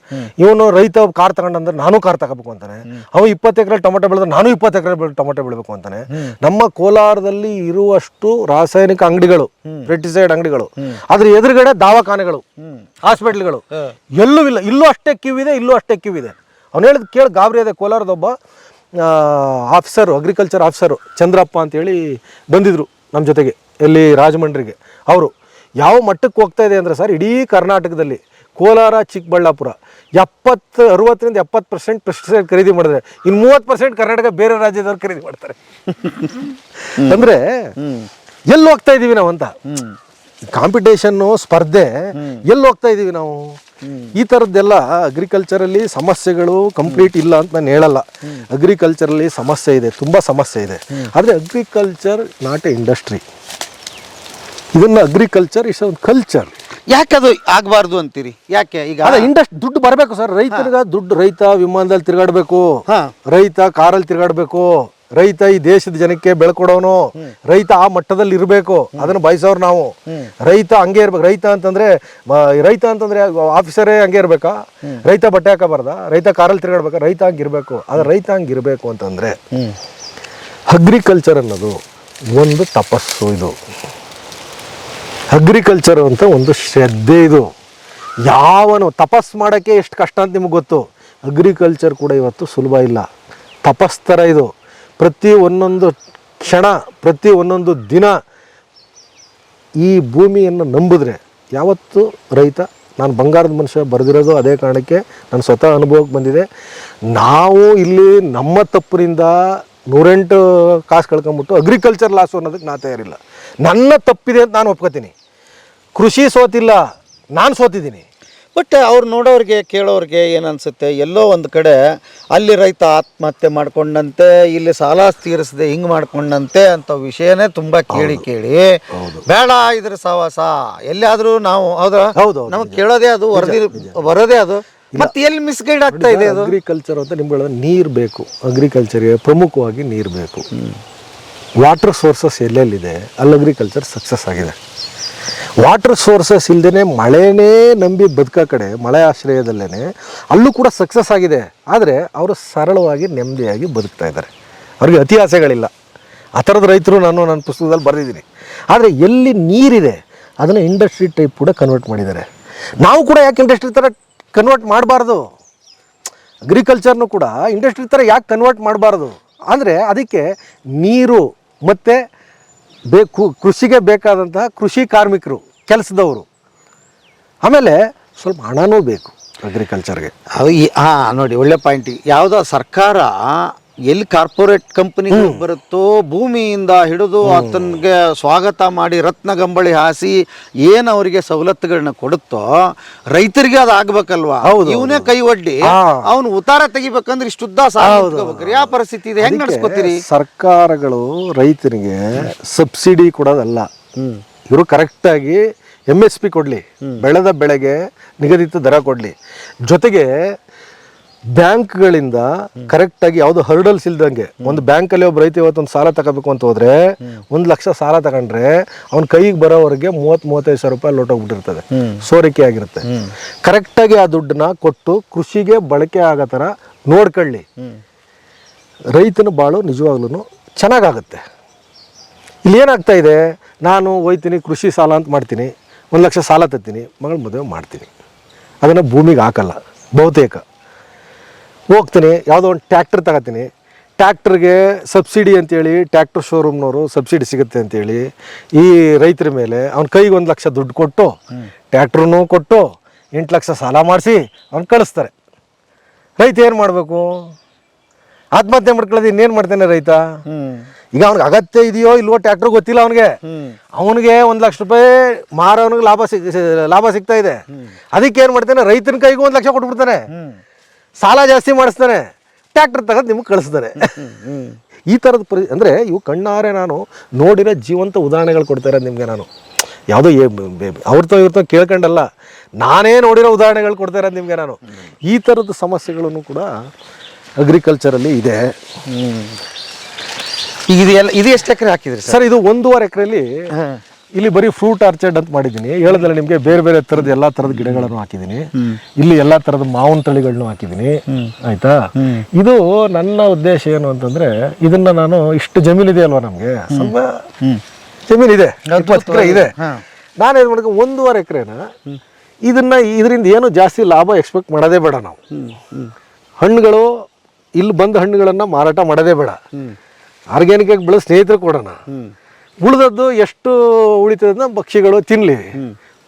ಇವನು ರೈತ ಕಾರ್ ತಗೊಂಡಂದ್ರೆ ನಾನು ಕಾರ್ ತಗೋಬೇಕು ಅಂತಾನೆ. ಅವ ಇಪ್ಪತ್ತು ಎಕರೆ ಟೊಮೆಟೊ ಬೆಳೆದ್ರೆ ನಾನು ಇಪ್ಪತ್ತು ಎಕರೆ ಟೊಮೆಟೊ ಬೆಳಬೇಕು ಅಂತಾನೆ. ನಮ್ಮ ಕೋಲಾರದಲ್ಲಿ ಇರುವಷ್ಟು ರಾಸಾಯನಿಕ ಅಂಗಡಿಗಳು ಪೆಸ್ಟಿಸೈಡ್ ಅಂಗಡಿಗಳು ಅದ್ರ ಎದುರುಗಡೆ ದವಾಖಾನೆಗಳು ಹಾಸ್ಪಿಟ್ಲ್ಗಳು. ಎಲ್ಲೂ ಇಲ್ಲ. ಇಲ್ಲೂ ಅಷ್ಟೇ ಕ್ಯೂ ಇದೆ ಇಲ್ಲೂ ಅಷ್ಟೇ ಕ್ಯೂ ಇದೆ. ಅವ್ನು ಹೇಳಿದ್ ಕೇಳಿ ಗಾಬರಿ ಅದೇ ಕೋಲಾರದೊಬ್ಬ. ಆಫೀಸರು ಅಗ್ರಿಕಲ್ಚರ್ ಆಫೀಸರು ಚಂದ್ರಪ್ಪ ಅಂತೇಳಿ ಬಂದಿದ್ರು ನಮ್ಮ ಜೊತೆಗೆ ಎಲ್ಲಿ ರಾಜಮಂಡ್ರಿಗೆ. ಅವರು ಯಾವ ಮಟ್ಟಕ್ಕೆ ಹೋಗ್ತಾ ಇದೆ ಅಂದರೆ ಸರ್ ಇಡೀ ಕರ್ನಾಟಕದಲ್ಲಿ ಕೋಲಾರ ಚಿಕ್ಕಬಳ್ಳಾಪುರ ಎಪ್ಪತ್ತು ಅರುವತ್ತರಿಂದ ಎಪ್ಪತ್ತು ಪರ್ಸೆಂಟ್ ಪೆಸ್ಟಿಸೈಡ್ ಖರೀದಿ ಮಾಡಿದ್ರೆ ಇನ್ನು ಮೂವತ್ತು ಪರ್ಸೆಂಟ್ ಕರ್ನಾಟಕ ಬೇರೆ ರಾಜ್ಯದವ್ರು ಖರೀದಿ ಮಾಡ್ತಾರೆ. ಅಂದರೆ ಎಲ್ಲಿ ಹೋಗ್ತಾ ಇದ್ದೀವಿ ನಾವು ಅಂತ? ಕಾಂಪಿಟೇಷನ್ನು ಸ್ಪರ್ಧೆ ಎಲ್ಲಿ ಹೋಗ್ತಾ ಇದ್ದೀವಿ ನಾವು? ಈ ಥರದ್ದೆಲ್ಲ ಅಗ್ರಿಕಲ್ಚರಲ್ಲಿ ಸಮಸ್ಯೆಗಳು ಕಂಪ್ಲೀಟ್ ಇಲ್ಲ ಅಂತ ನಾನು ಹೇಳಲ್ಲ. ಅಗ್ರಿಕಲ್ಚರಲ್ಲಿ ಸಮಸ್ಯೆ ಇದೆ ತುಂಬ ಸಮಸ್ಯೆ ಇದೆ. ಆದರೆ ಅಗ್ರಿಕಲ್ಚರ್ ನಾಟ್ ಎ ಇಂಡಸ್ಟ್ರಿ ಇದನ್ನ ಅಗ್ರಿಕಲ್ಚರ್ ಇಸ್ ಒಂದು ಕಲ್ಚರ್ ಯಾಕೆ ಅದು ಆಗಬಾರ್ದು ಅಂತೀರಿ? ಯಾಕೆ ಈಗ ಅದ ಇಂಡಸ್ಟ್ ದುಡ್ಡು ಬರಬೇಕು ಸರ್. ರೈತರಿಗೆ ದುಡ್ಡು ರೈತ ವಿಮಾನದಲ್ಲಿ ತಿರುಗಾಡಬೇಕು. ರೈತ ಕಾರಲ್ಲಿ ತಿರುಗಾಡಬೇಕು. ರೈತ ಈ ದೇಶದ ಜನಕ್ಕೆ ಬೆಳ್ಕೊಡೋನು, ರೈತ ಆ ಮಟ್ಟದಲ್ಲಿ ಇರಬೇಕು, ಅದನ್ನು ಬಯಸೋರು ನಾವು. ರೈತ ಹಂಗೆ ಇರ್ಬೇಕು. ರೈತ ಅಂತಂದ್ರೆ ರೈತ ಅಂತಂದ್ರೆ ಆಫೀಸರೇ ಹಂಗೆ ಇರ್ಬೇಕಾ? ರೈತ ಬಟ್ಟೆ ಹಾಕಬಾರ್ದ? ರೈತ ಕಾರಲ್ಲಿ ತಿರುಗಾಡ್ಬೇಕಾ? ರೈತ ಹಂಗಿರ್ಬೇಕು ಆದ್ರೆ ರೈತ ಹಂಗಿರ್ಬೇಕು ಅಂತಂದ್ರೆ ಅಗ್ರಿಕಲ್ಚರ್ ಅನ್ನೋದು ಒಂದು ತಪಸ್ಸು ಇದು. ಅಗ್ರಿಕಲ್ಚರ್ ಅಂತ ಒಂದು ಶ್ರದ್ಧೆ ಇದು. ಯಾವನು ತಪಸ್ ಮಾಡೋಕ್ಕೆ ಎಷ್ಟು ಕಷ್ಟ ಅಂತ ನಿಮಗೆ ಗೊತ್ತು. ಅಗ್ರಿಕಲ್ಚರ್ ಕೂಡ ಇವತ್ತು ಸುಲಭ ಇಲ್ಲ. ತಪಸ್ ಥರ ಇದು. ಪ್ರತಿ ಒಂದೊಂದು ಕ್ಷಣ, ಪ್ರತಿ ಒಂದೊಂದು ದಿನ ಈ ಭೂಮಿಯನ್ನು ನಂಬಿದ್ರೆ ಯಾವತ್ತು ರೈತ, ನಾನು ಬಂಗಾರದ ಮನುಷ್ಯ ಬರೆದಿರೋದು ಅದೇ ಕಾರಣಕ್ಕೆ ನಾನು ಸ್ವತಃ ಅನುಭವಕ್ಕೆ ಬಂದಿದೆ. ನಾವು ಇಲ್ಲಿ ನಮ್ಮ ತಪ್ಪಿನಿಂದ ನೂರೆಂಟು ಕಾಸು ಕಳ್ಕೊಂಬಿಟ್ಟು ಅಗ್ರಿಕಲ್ಚರ್ ಲಾಸು ಅನ್ನೋದಕ್ಕೆ ನಾ ತಯಾರಿಲ್ಲ. ನನ್ನ ತಪ್ಪಿದೆ ಅಂತ ನಾನು ಒಪ್ಕೋತೀನಿ. ಕೃಷಿ ಸೋತಿಲ್ಲ, ನಾನು ಸೋತಿದ್ದೀನಿ. ಬಟ್ ಅವ್ರು ನೋಡೋರಿಗೆ ಕೇಳೋರಿಗೆ ಏನನ್ಸುತ್ತೆ ಎಲ್ಲೋ ಒಂದು ಕಡೆ ಅಲ್ಲಿ ರೈತ ಆತ್ಮಹತ್ಯೆ ಮಾಡ್ಕೊಂಡಂತೆ ಇಲ್ಲಿ ಸಾಲ ತೀರಿಸದೆ ಹಿಂಗ್ ಮಾಡ್ಕೊಂಡಂತೆ ಅಂತ ವಿಷಯನೇ ತುಂಬಾ ಕೇಳಿ ಕೇಳಿ. ಬೇಡ ಇದ್ರ ಸವಾಸ. ಎಲ್ಲಾದರೂ ನಾವು ಹೌದಾ? ಹೌದು, ಹೌದು, ನಮಗೆ ಕೇಳೋದೇ ಅದು ವರದಿ ಬರೋದೇ ಅದು. ಮತ್ತೆ ಎಲ್ಲಿ ಮಿಸ್ಗೈಡ್ ಆಗ್ತಾ ಇದೆ ಅದು? ಅಗ್ರಿಕಲ್ಚರ್ ಅಂತ ನಿಮ್ಗೆ ಹೇಳಿದ್ರೆ ನೀರು ಬೇಕು. ಅಗ್ರಿಕಲ್ಚರ್ಗೆ ಪ್ರಮುಖವಾಗಿ ನೀರು ಬೇಕು. ವಾಟರ್ ಸೋರ್ಸಸ್ ಎಲ್ಲೆಲ್ಲಿದೆ ಅಲ್ಲಿ ಅಗ್ರಿಕಲ್ಚರ್ ಸಕ್ಸಸ್ ಆಗಿದೆ. ವಾಟರ್ ಸೋರ್ಸಸ್ ಇಲ್ದೇ ಮಳೆನೇ ನಂಬಿ ಬದುಕೋ ಕಡೆ, ಮಳೆ ಆಶ್ರಯದಲ್ಲೇ ಅಲ್ಲೂ ಕೂಡ ಸಕ್ಸಸ್ ಆಗಿದೆ. ಆದರೆ ಅವರು ಸರಳವಾಗಿ ನೆಮ್ಮದಿಯಾಗಿ ಬದುಕ್ತಾ ಇದ್ದಾರೆ. ಅವ್ರಿಗೆ ಅತಿ ಆಸೆಗಳಿಲ್ಲ ಆ ಥರದ ರೈತರು ನಾನು ನನ್ನ ಪುಸ್ತಕದಲ್ಲಿ ಬರೆದಿದ್ದೀನಿ. ಆದರೆ ಎಲ್ಲಿ ನೀರಿದೆ, ಅದನ್ನು ಇಂಡಸ್ಟ್ರಿ ಟೈಪ್ ಕೂಡ ಕನ್ವರ್ಟ್ ಮಾಡಿದ್ದಾರೆ. ನಾವು ಕೂಡ ಯಾಕೆ ಇಂಡಸ್ಟ್ರಿ ಥರ ಕನ್ವರ್ಟ್ ಮಾಡಬಾರ್ದು? ಅಗ್ರಿಕಲ್ಚರ್ನು ಕೂಡ ಇಂಡಸ್ಟ್ರಿ ಥರ ಯಾಕೆ ಕನ್ವರ್ಟ್ ಮಾಡಬಾರ್ದು? ಅಂದರೆ ಅದಕ್ಕೆ ನೀರು ಮತ್ತು ಬೇಕು ಕೃಷಿಗೆ ಬೇಕಾದಂತಹ ಕೃಷಿ ಕಾರ್ಮಿಕರು, ಕೆಲಸದವರು. ಆಮೇಲೆ ಸ್ವಲ್ಪ ಹಣನೂ ಬೇಕು ಅಗ್ರಿಕಲ್ಚರ್ಗೆ ಈ- ಹಾಂ ನೋಡಿ ಒಳ್ಳೆ ಪಾಯಿಂಟ್ ಯಾವುದೋ ಸರ್ಕಾರ ಎಲ್ಲಿ ಕಾರ್ಪೊರೇಟ್ ಕಂಪನಿ ಬರುತ್ತೋ ಭೂಮಿಯಿಂದ ಹಿಡಿದು ಆತನಿಗೆ ಸ್ವಾಗತ ಮಾಡಿ ರತ್ನ ಗಂಬಳಿ ಹಾಸಿ ಏನು ಅವರಿಗೆ ಸವಲತ್ತುಗಳನ್ನ ಕೊಡುತ್ತೋ ರೈತರಿಗೆ ಅದು ಆಗ್ಬೇಕಲ್ವಾ? ಹೌದು, ಇವನೇ ಕೈ ಒಡ್ಡಿ ಅವನು ಉತ್ತಾರ ತೆಗಿಬೇಕಂದ್ರೆ ಇಷ್ಟುದ್ದ ಸಾಲ ನಿಂತ್ಕೋಬೇಕ್ರಿ. ಯಾವ ಪರಿಸ್ಥಿತಿ ಇದೆ? ಹೆಂಗ್ ನಡ್ಸ್ಕೊತೀರಿ? ಸರ್ಕಾರಗಳು ರೈತರಿಗೆ ಸಬ್ಸಿಡಿ ಕೊಡೋದಲ್ಲ. ಇವರು ಕರೆಕ್ಟಾಗಿ ಎಂ ಎಸ್ ಪಿ ಕೊಡಲಿ. ಬೆಳೆದ ಬೆಳೆಗೆ ನಿಗದಿತ ದರ ಕೊಡಲಿ. ಜೊತೆಗೆ ಬ್ಯಾಂಕ್ಗಳಿಂದ ಕರೆಕ್ಟಾಗಿ ಯಾವ್ದು ಹರ್ಡಲ್ಸ್ ಇಲ್ದಂಗೆ ಒಂದು ಬ್ಯಾಂಕ್ ಅಲ್ಲಿ ಒಬ್ಬ ರೈತ ಇವತ್ತೊಂದು ಸಾಲ ತಗೋಬೇಕು ಅಂತ ಹೋದ್ರೆ ಒಂದು ಲಕ್ಷ ಸಾಲ ತಗೊಂಡ್ರೆ ಅವ್ನ ಕೈಗೆ ಬರೋವರೆಗೆ ಮೂವತ್ತು, ಮೂವತ್ತೈದು ಸಾವಿರ ರೂಪಾಯಿ ಲೋಟೋಗ್ಬಿಟ್ಟಿರ್ತದೆ ಸೋರಿಕೆ ಆಗಿರುತ್ತೆ. ಕರೆಕ್ಟಾಗಿ ಆ ದುಡ್ಡನ್ನ ಕೊಟ್ಟು ಕೃಷಿಗೆ ಬಳಕೆ ಆಗೋ ತರ ನೋಡ್ಕೊಳ್ಳಿ. ರೈತನ ಬಾಳು ನಿಜವಾಗ್ಲೂ ಚೆನ್ನಾಗಾಗುತ್ತೆ. ಇಲ್ಲಿ ಏನಾಗ್ತಾ ಇದೆ? ನಾನು ಹೋಯ್ತೀನಿ, ಕೃಷಿ ಸಾಲ ಅಂತ ಮಾಡ್ತೀನಿ, ಒಂದು ಲಕ್ಷ ಸಾಲ ತತ್ತೀನಿ ಮಗಳ ಮದುವೆ ಮಾಡ್ತೀನಿ. ಅದನ್ನು ಭೂಮಿಗೆ ಹಾಕಲ್ಲ, ಬಹುತೇಕ. ಹೋಗ್ತೀನಿ, ಯಾವುದೋ ಒಂದು ಟ್ಯಾಕ್ಟ್ರ್ ತಗೋತೀನಿ. ಟ್ಯಾಕ್ಟ್ರಿಗೆ ಸಬ್ಸಿಡಿ ಅಂತೇಳಿ ಟ್ಯಾಕ್ಟ್ರ್ ಶೋರೂಮ್ನವರು ಸಬ್ಸಿಡಿ ಸಿಗುತ್ತೆ ಅಂತೇಳಿ ಈ ರೈತರ ಮೇಲೆ ಅವ್ನ ಕೈಗೆ ಒಂದು ಲಕ್ಷ ದುಡ್ಡು ಕೊಟ್ಟು ಟ್ಯಾಕ್ಟ್ರೂ ಕೊಟ್ಟು ಎಂಟು ಲಕ್ಷ ಸಾಲ ಮಾಡಿಸಿ ಅವ್ನ ಕಳಿಸ್ತಾರೆ. ರೈತ ಏನು ಮಾಡಬೇಕು? ಆತ್ಮಹತ್ಯೆ ಮಾಡ್ಕೊಳ್ಳೋದು ಇನ್ನೇನು ಮಾಡ್ತಾನೆ ರೈತ? ಈಗ ಅವ್ನಿಗೆ ಅಗತ್ಯ ಇದೆಯೋ ಇಲ್ವೋ ಟ್ಯಾಕ್ಟ್ರ್ ಗೊತ್ತಿಲ್ಲ ಅವನಿಗೆ. ಅವನಿಗೆ ಒಂದು ಲಕ್ಷ ರೂಪಾಯಿ ಮಾರೋನಿಗೆ ಲಾಭ ಸಿಗ್, ಲಾಭ ಸಿಗ್ತಾ ಇದೆ. ಅದಕ್ಕೆ ಏನು ಮಾಡ್ತಾನೆ? ರೈತನ ಕೈಗೂ ಒಂದು ಲಕ್ಷ ಕೊಟ್ಬಿಡ್ತಾನೆ. ಸಾಲ ಜಾಸ್ತಿ ಮಾಡಿಸ್ತಾನೆ ಟ್ಯಾಕ್ಟರ್ ತಗೊಂಡು ನಿಮ್ಗೆ ಕಳಿಸ್ತಾರೆ. ಈ ಥರದ ಪರಿ ಅಂದರೆ ಇವು ಕಣ್ಣಾರೆ ನಾನು ನೋಡಿರೋ ಜೀವಂತ ಉದಾಹರಣೆಗಳು ಕೊಡ್ತಾ ಇರೋದು ನಿಮಗೆ ನಾನು. ಯಾವುದೋ ಅವ್ರತೋ ಇವ್ರತೋ ಕೇಳ್ಕೊಂಡಲ್ಲ. ನಾನೇ ನೋಡಿರೋ ಉದಾಹರಣೆಗಳು ಕೊಡ್ತಾ ಇರೋದು ನಿಮಗೆ ನಾನು. ಈ ಥರದ ಸಮಸ್ಯೆಗಳನ್ನು ಕೂಡ ಅಗ್ರಿಕಲ್ಚರಲ್ಲಿ ಇದೆ. ಈಗ ಇದು ಎಲ್ಲ ಇದು ಎಷ್ಟು ಎಕರೆ ಹಾಕಿದ್ರಿ ಸರ್? ಸರ್ ಇದು ಒಂದೂವರೆ ಎಕರೆಯಲ್ಲಿ ಇಲ್ಲಿ ಬರೀ ಫ್ರೂಟ್ ಆರ್ಚರ್ಡ್ ಅಂತ ಮಾಡಿದ್ದೀನಿ. ಹೇಳದಲ್ಲ ನಿಮಗೆ ಬೇರೆ ಬೇರೆ ತರದ ಎಲ್ಲಾ ಥರದ ಗಿಡಗಳನ್ನು ಹಾಕಿದ್ದೀನಿ. ಇಲ್ಲಿ ಎಲ್ಲಾ ಥರದ ಮಾವಿನ ತಳಿಗಳನ್ನು ಹಾಕಿದ್ದೀನಿ. ಆಯ್ತಾ? ಇದು ನನ್ನ ಉದ್ದೇಶ ಏನು ಅಂತಂದ್ರೆ ಇದನ್ನ ನಾನು ಇಷ್ಟು ಜಮೀನು ಇದೆ ಅಲ್ವಾ ನಮಗೆ? ಸ್ವಲ್ಪ ಜಮೀನು ಇದೆ. ಇಪ್ಪತ್ತು ಎಕರೆ ಇದೆ. ನಾನು ಏನು ಮಾಡ್ಕೊ ಒಂದೂವರೆ ಎಕರೆನ ಇದನ್ನ ಇದರಿಂದ ಏನು ಜಾಸ್ತಿ ಲಾಭ ಎಕ್ಸ್ಪೆಕ್ಟ್ ಮಾಡೋದೇ ಬೇಡ ನಾವು. ಹಣ್ಣುಗಳು ಇಲ್ಲಿ ಬಂದ ಹಣ್ಣುಗಳನ್ನ ಮಾರಾಟ ಮಾಡೋದೇ ಬೇಡ. ಆರ್ಗ್ಯಾನಿಕ್ ಆಗಿ ಬೆಳೆ ಸ್ನೇಹಿತರು ಕೊಡೋಣ. ಉಳಿದದ್ದು ಎಷ್ಟು ಉಳಿತದ ಪಕ್ಷಿಗಳು ತಿನ್ಲಿ.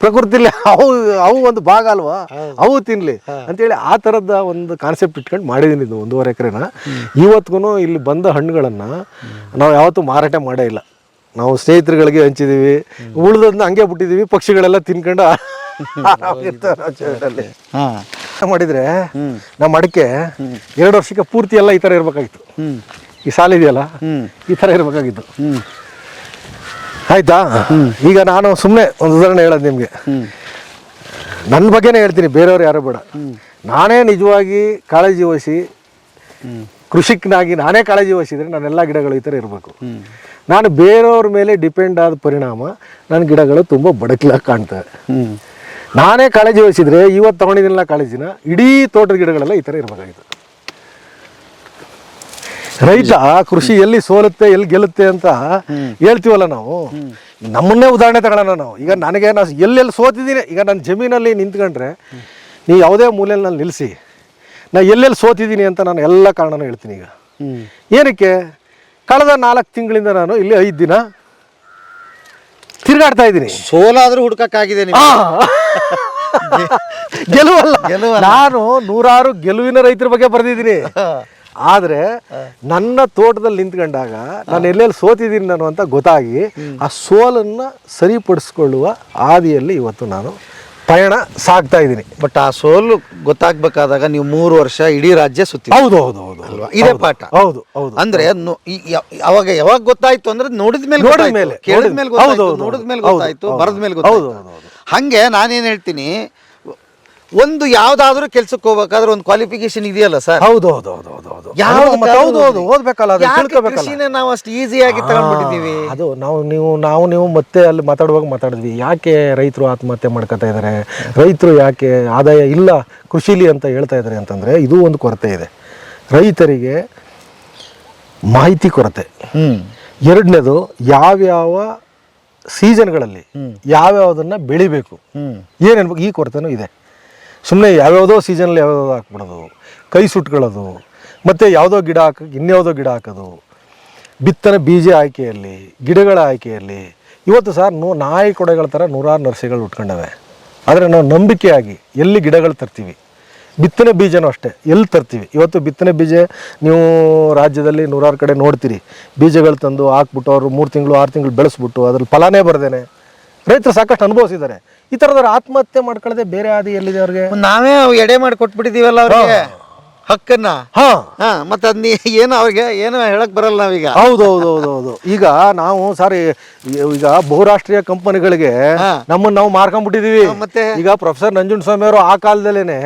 ಪ್ರಕೃತಿಲಿ ಅವು ಅವು ಒಂದು ಭಾಗ ಅಲ್ವಾ? ಅವು ತಿನ್ಲಿ. ಅಂತೇಳಿ ಆ ಥರದ ಒಂದು ಕಾನ್ಸೆಪ್ಟ್ ಇಟ್ಕೊಂಡು ಮಾಡಿದ್ದೀನಿ ಇದು ಒಂದೂವರೆ ಎಕರೆನ. ಇವತ್ತಿಗೂ ಇಲ್ಲಿ ಬಂದ ಹಣ್ಣುಗಳನ್ನ ನಾವು ಯಾವತ್ತೂ ಮಾರಾಟ ಮಾಡೇ ಇಲ್ಲ. ನಾವು ಸ್ನೇಹಿತರುಗಳಿಗೆ ಹಂಚಿದೀವಿ. ಉಳಿದದನ್ನ ಹಂಗೆ ಬಿಟ್ಟಿದೀವಿ. ಪಕ್ಷಿಗಳೆಲ್ಲ ತಿನ್ಕೊಂಡು ಮಾಡಿದ್ರೆ ನಮ್ಮ ಅಡಿಕೆ ಎರಡು ವರ್ಷಕ್ಕೆ ಪೂರ್ತಿ ಎಲ್ಲ ಈ ಥರ ಇರ್ಬೇಕಾಗಿತ್ತು. ಈ ಸಾಲ ಇದೆಯಲ್ಲ? ಈ ಥರ ಇರ್ಬೇಕಾಗಿತ್ತು. ಆಯ್ತಾ? ಈಗ ನಾನು ಸುಮ್ಮನೆ ಒಂದು ಉದಾಹರಣೆ ಹೇಳೋದು ನಿಮಗೆ. ನನ್ನ ಬಗ್ಗೆನೇ ಹೇಳ್ತೀನಿ ಬೇರೆಯವ್ರು ಯಾರು ಬೇಡ. ನಾನೇ ನಿಜವಾಗಿ ಕಾಳಜಿ ವಹಿಸಿ ಕೃಷಿಕನಾಗಿ ನಾನೇ ಕಾಳಜಿ ವಹಿಸಿದರೆ ನನ್ನೆಲ್ಲ ಗಿಡಗಳು ಈ ಥರ ಇರಬೇಕು. ನಾನು ಬೇರೆಯವ್ರ ಮೇಲೆ ಡಿಪೆಂಡ್ ಆದ ಪರಿಣಾಮ ನನ್ನ ಗಿಡಗಳು ತುಂಬ ಬಡಕಲಾಗಿ ಕಾಣ್ತವೆ. ನಾನೇ ಕಾಳಜಿ ವಹಿಸಿದರೆ ಇವತ್ತು ತೊಗೊಂಡಿದ್ದೀನಲ್ಲ ಕಾಳಜಿನ ಇಡೀ ತೋಟದ ಗಿಡಗಳೆಲ್ಲ ಈ ಥರ ಇರಬೇಕಾಗಿತ್ತು. ರೈತ ಕೃಷಿ ಎಲ್ಲಿ ಸೋಲುತ್ತೆ ಎಲ್ಲಿ ಗೆಲ್ಲುತ್ತೆ ಅಂತ ಹೇಳ್ತೀವಲ್ಲ ನಾವು? ನಮ್ಮನ್ನೇ ಉದಾಹರಣೆ ತಗೊಳ್ಳೋಣ ನಾವು. ಈಗ ನನಗೆ ನಾನು ಎಲ್ಲೆಲ್ಲಿ ಸೋತಿದ್ದೀನಿ ಈಗ ನನ್ನ ಜಮೀನಲ್ಲಿ ನಿಂತ್ಕೊಂಡ್ರೆ ನೀವು ಯಾವುದೇ ಮೂಲೆಯಲ್ಲಿ ನಾನು ನಿಲ್ಲಿಸಿ ನಾ ಎಲ್ಲೆಲ್ಲಿ ಸೋತಿದ್ದೀನಿ ಅಂತ ನಾನು ಎಲ್ಲ ಕಾರಣನೂ ಹೇಳ್ತೀನಿ ಈಗ. ಏನಕ್ಕೆ? ಕಳೆದ ನಾಲ್ಕು ತಿಂಗಳಿಂದ ನಾನು ಇಲ್ಲಿ ಐದು ದಿನ ತಿರುಗಾಡ್ತಾ ಇದ್ದೀನಿ. ಸೋಲಾದರೂ ಹುಡ್ಕಕ್ಕಾಗಿದೆ ಗೆಲುವಲ್ಲ. ನಾನು ನೂರಾರು ಗೆಲುವಿನ ರೈತರ ಬಗ್ಗೆ ಬರೆದಿದ್ದೀನಿ. ಆದ್ರೆ ನನ್ನ ತೋಟದಲ್ಲಿ ನಿಂತ್ಕೊಂಡಾಗ ನಾನು ಎಲ್ಲೆಲ್ಲಿ ಸೋತಿದ್ದೀನಿ ನಾನು ಅಂತ ಗೊತ್ತಾಗಿ ಆ ಸೋಲನ್ನ ಸರಿಪಡಿಸ್ಕೊಳ್ಳುವ ಹಾದಿಯಲ್ಲಿ ಇವತ್ತು ನಾನು ಪಯಣ ಸಾಗ್ತಾ ಇದ್ದೀನಿ. ಬಟ್ ಆ ಸೋಲು ಗೊತ್ತಾಗ್ಬೇಕಾದಾಗ ನೀವು ಮೂರು ವರ್ಷ ಇಡೀ ರಾಜ್ಯ ಸುತ್ತಿ ಹೌದು ಹೌದು ಹೌದು ಅಲ್ವಾ? ಇದೇ ಪಾಠ. ಹೌದು ಹೌದು ಅಂದ್ರೆ ನೊ- ಈ- ಯ- ಅವಾಗ ಯಾವಾಗ ಗೊತ್ತಾಯ್ತು ಅಂದ್ರೆ ನೋಡಿದ ಮೇಲೆ ನೋಡಿದ. ಮೇಲೆ, ಕೇಳಿದ ನೋಡಿದ- ಮೇಲೆ ಹೌದು, ಗೊತ್ತಾಯ್ತು ಹೌದು, ನೋಡಿದ ಮೇಲೆ ಹೌದು, ಗೊತ್ತಾಯ್ತು ಹೌದು, ಬರದ ಮೇಲೆ ಹೌದು, ಗೊತ್ತಾಯ್ತು. ಹೌದು. ಹಂಗೆ ನಾನೇನ್ ಹೇಳ್ತೀನಿ ಒಂದು ಯಾವ್ದಾದ್ರೂ ಕೆಲ್ಸಕ್ಕೆ ಹೋಗ್ಬೇಕಾದ್ರೆ ಒಂದು ಕ್ವಾಲಿಫಿಕೇಶನ್ ಇದೆಯಲ್ಲ ಸರ್? ಹೌದು ಹೌದು ಹೌದು ಹೌದು ಹೌದು. ಯಾವ್ದು ಮತ್ತೆ ಹೌದು ಹೌದು ಓದ್ಬೇಕಲ್ಲ ಅದು ತಿಳ್ಕೊಬೇಕಲ್ಲ. ಕೃಷಿನ ನಾವು ಅಷ್ಟು ಈಸಿಯಾಗಿ ತಗೊಂಡ್ಬಿಟ್ಟಿದೀವಿ? ಅದು ನಾವು ನೀವು ನಾವು ನೀವು ಮತ್ತೆ ಅಲ್ಲಿ ಮಾತಾಡುವಾಗ ಮಾತಾಡಿದ್ವಿ. ಯಾಕೆ ರೈತರು ಆತ್ಮಹತ್ಯೆ ಮಾಡ್ಕೊತಾ ಇದ್ದಾರೆ ರೈತರು ಯಾಕೆ ಆದಾಯ ಇಲ್ಲ ಕೃಷಿಲಿ ಅಂತ ಹೇಳ್ತಾ ಇದ್ದಾರೆ ಅಂತಂದ್ರೆ ಇದು ಒಂದು ಕೊರತೆ ಇದೆ. ರೈತರಿಗೆ ಮಾಹಿತಿ ಕೊರತೆ. ಎರಡನೇದು ಯಾವ್ಯಾವ ಸೀಸನ್ಗಳಲ್ಲಿ ಯಾವ್ಯಾವುದನ್ನ ಬೆಳಿಬೇಕು? ಏನು ಏನೇನು ಈ ಕೊರತೆನೂ ಇದೆ. ಸುಮ್ಮನೆ ಯಾವ್ಯಾವುದೋ ಸೀಸನಲ್ಲಿ ಯಾವ್ಯಾವುದೋ ಹಾಕ್ಬಿಡೋದು. ಕೈ ಸುಟ್ಕೊಳ್ಳೋದು. ಮತ್ತು ಯಾವುದೋ ಗಿಡ ಹಾಕಿ, ಇನ್ಯಾವುದೋ ಗಿಡ ಹಾಕೋದು. ಬಿತ್ತನೆ ಬೀಜ ಆಯ್ಕೆಯಲ್ಲಿ, ಗಿಡಗಳ ಆಯ್ಕೆಯಲ್ಲಿ. ಇವತ್ತು ಸರ್ ನೂ, ನಾಯಿ ಕೊಡೆಗಳ ಥರ ನೂರಾರು ನರ್ಸರಿಗಳು ಉಟ್ಕೊಂಡವೆ. ಆದರೆ ನಾವು ನಂಬಿಕೆಯಾಗಿ ಎಲ್ಲಿ ಗಿಡಗಳು ತರ್ತೀವಿ? ಬಿತ್ತನೆ ಬೀಜನೂ ಅಷ್ಟೇ, ಎಲ್ಲಿ ತರ್ತೀವಿ? ಇವತ್ತು ಬಿತ್ತನೆ ಬೀಜ ನೀವು ರಾಜ್ಯದಲ್ಲಿ ನೂರಾರು ಕಡೆ ನೋಡ್ತೀರಿ. ಬೀಜಗಳು ತಂದು ಹಾಕ್ಬಿಟ್ಟು ಅವರು ಮೂರು ತಿಂಗಳು, ಆರು ತಿಂಗಳು ಬೆಳೆಸ್ಬಿಟ್ಟು ಅದ್ರಲ್ಲಿ ಫಲಾನೇ ಬರ್ದೇನೆ. ರೈತರು ಸಾಕಷ್ಟು ಅನುಭವಿಸಿದ್ದಾರೆ. ಈ ಥರದವ್ರು ಆತ್ಮಹತ್ಯೆ ಮಾಡ್ಕೊಳ್ಳದೆ ಬೇರೆ ಆದಿ ಎಲ್ಲಿದೆ ಅವ್ರಿಗೆ? ನಾವೇ ಎಡೆ ಮಾಡಿ ಕೊಟ್ಬಿಟ್ಟಿದೀವಲ್ಲ ಅವ್ರಿಗೆ? ಹಕ್ಕನ್ನ? ಹಾ. ಹಾ ಮತ್ತೆ ಏನು ಅವ್ರಿಗೆ? ಏನು ಹೇಳಕ್ ಬರಲ್ಲ ನಾವೀಗ. ಹೌದು ಹೌದು ಹೌದು ಹೌದು. ಈಗ ನಾವು ಸಾರಿ ಈಗ ಬಹುರಾಷ್ಟ್ರೀಯ ಕಂಪನಿಗಳಿಗೆ. ನಮ್ಮನ್ನ ನಾವು ಮಾರ್ಕೊಂಡ್ಬಿಟ್ಟಿದೀವಿ. ಮತ್ತೆ? ಈಗ ಪ್ರೊಫೆಸರ್ ನಂಜುಂಡ ಸ್ವಾಮಿ ಅವರು ಆ ಕಾಲದಲ್ಲೇನೆ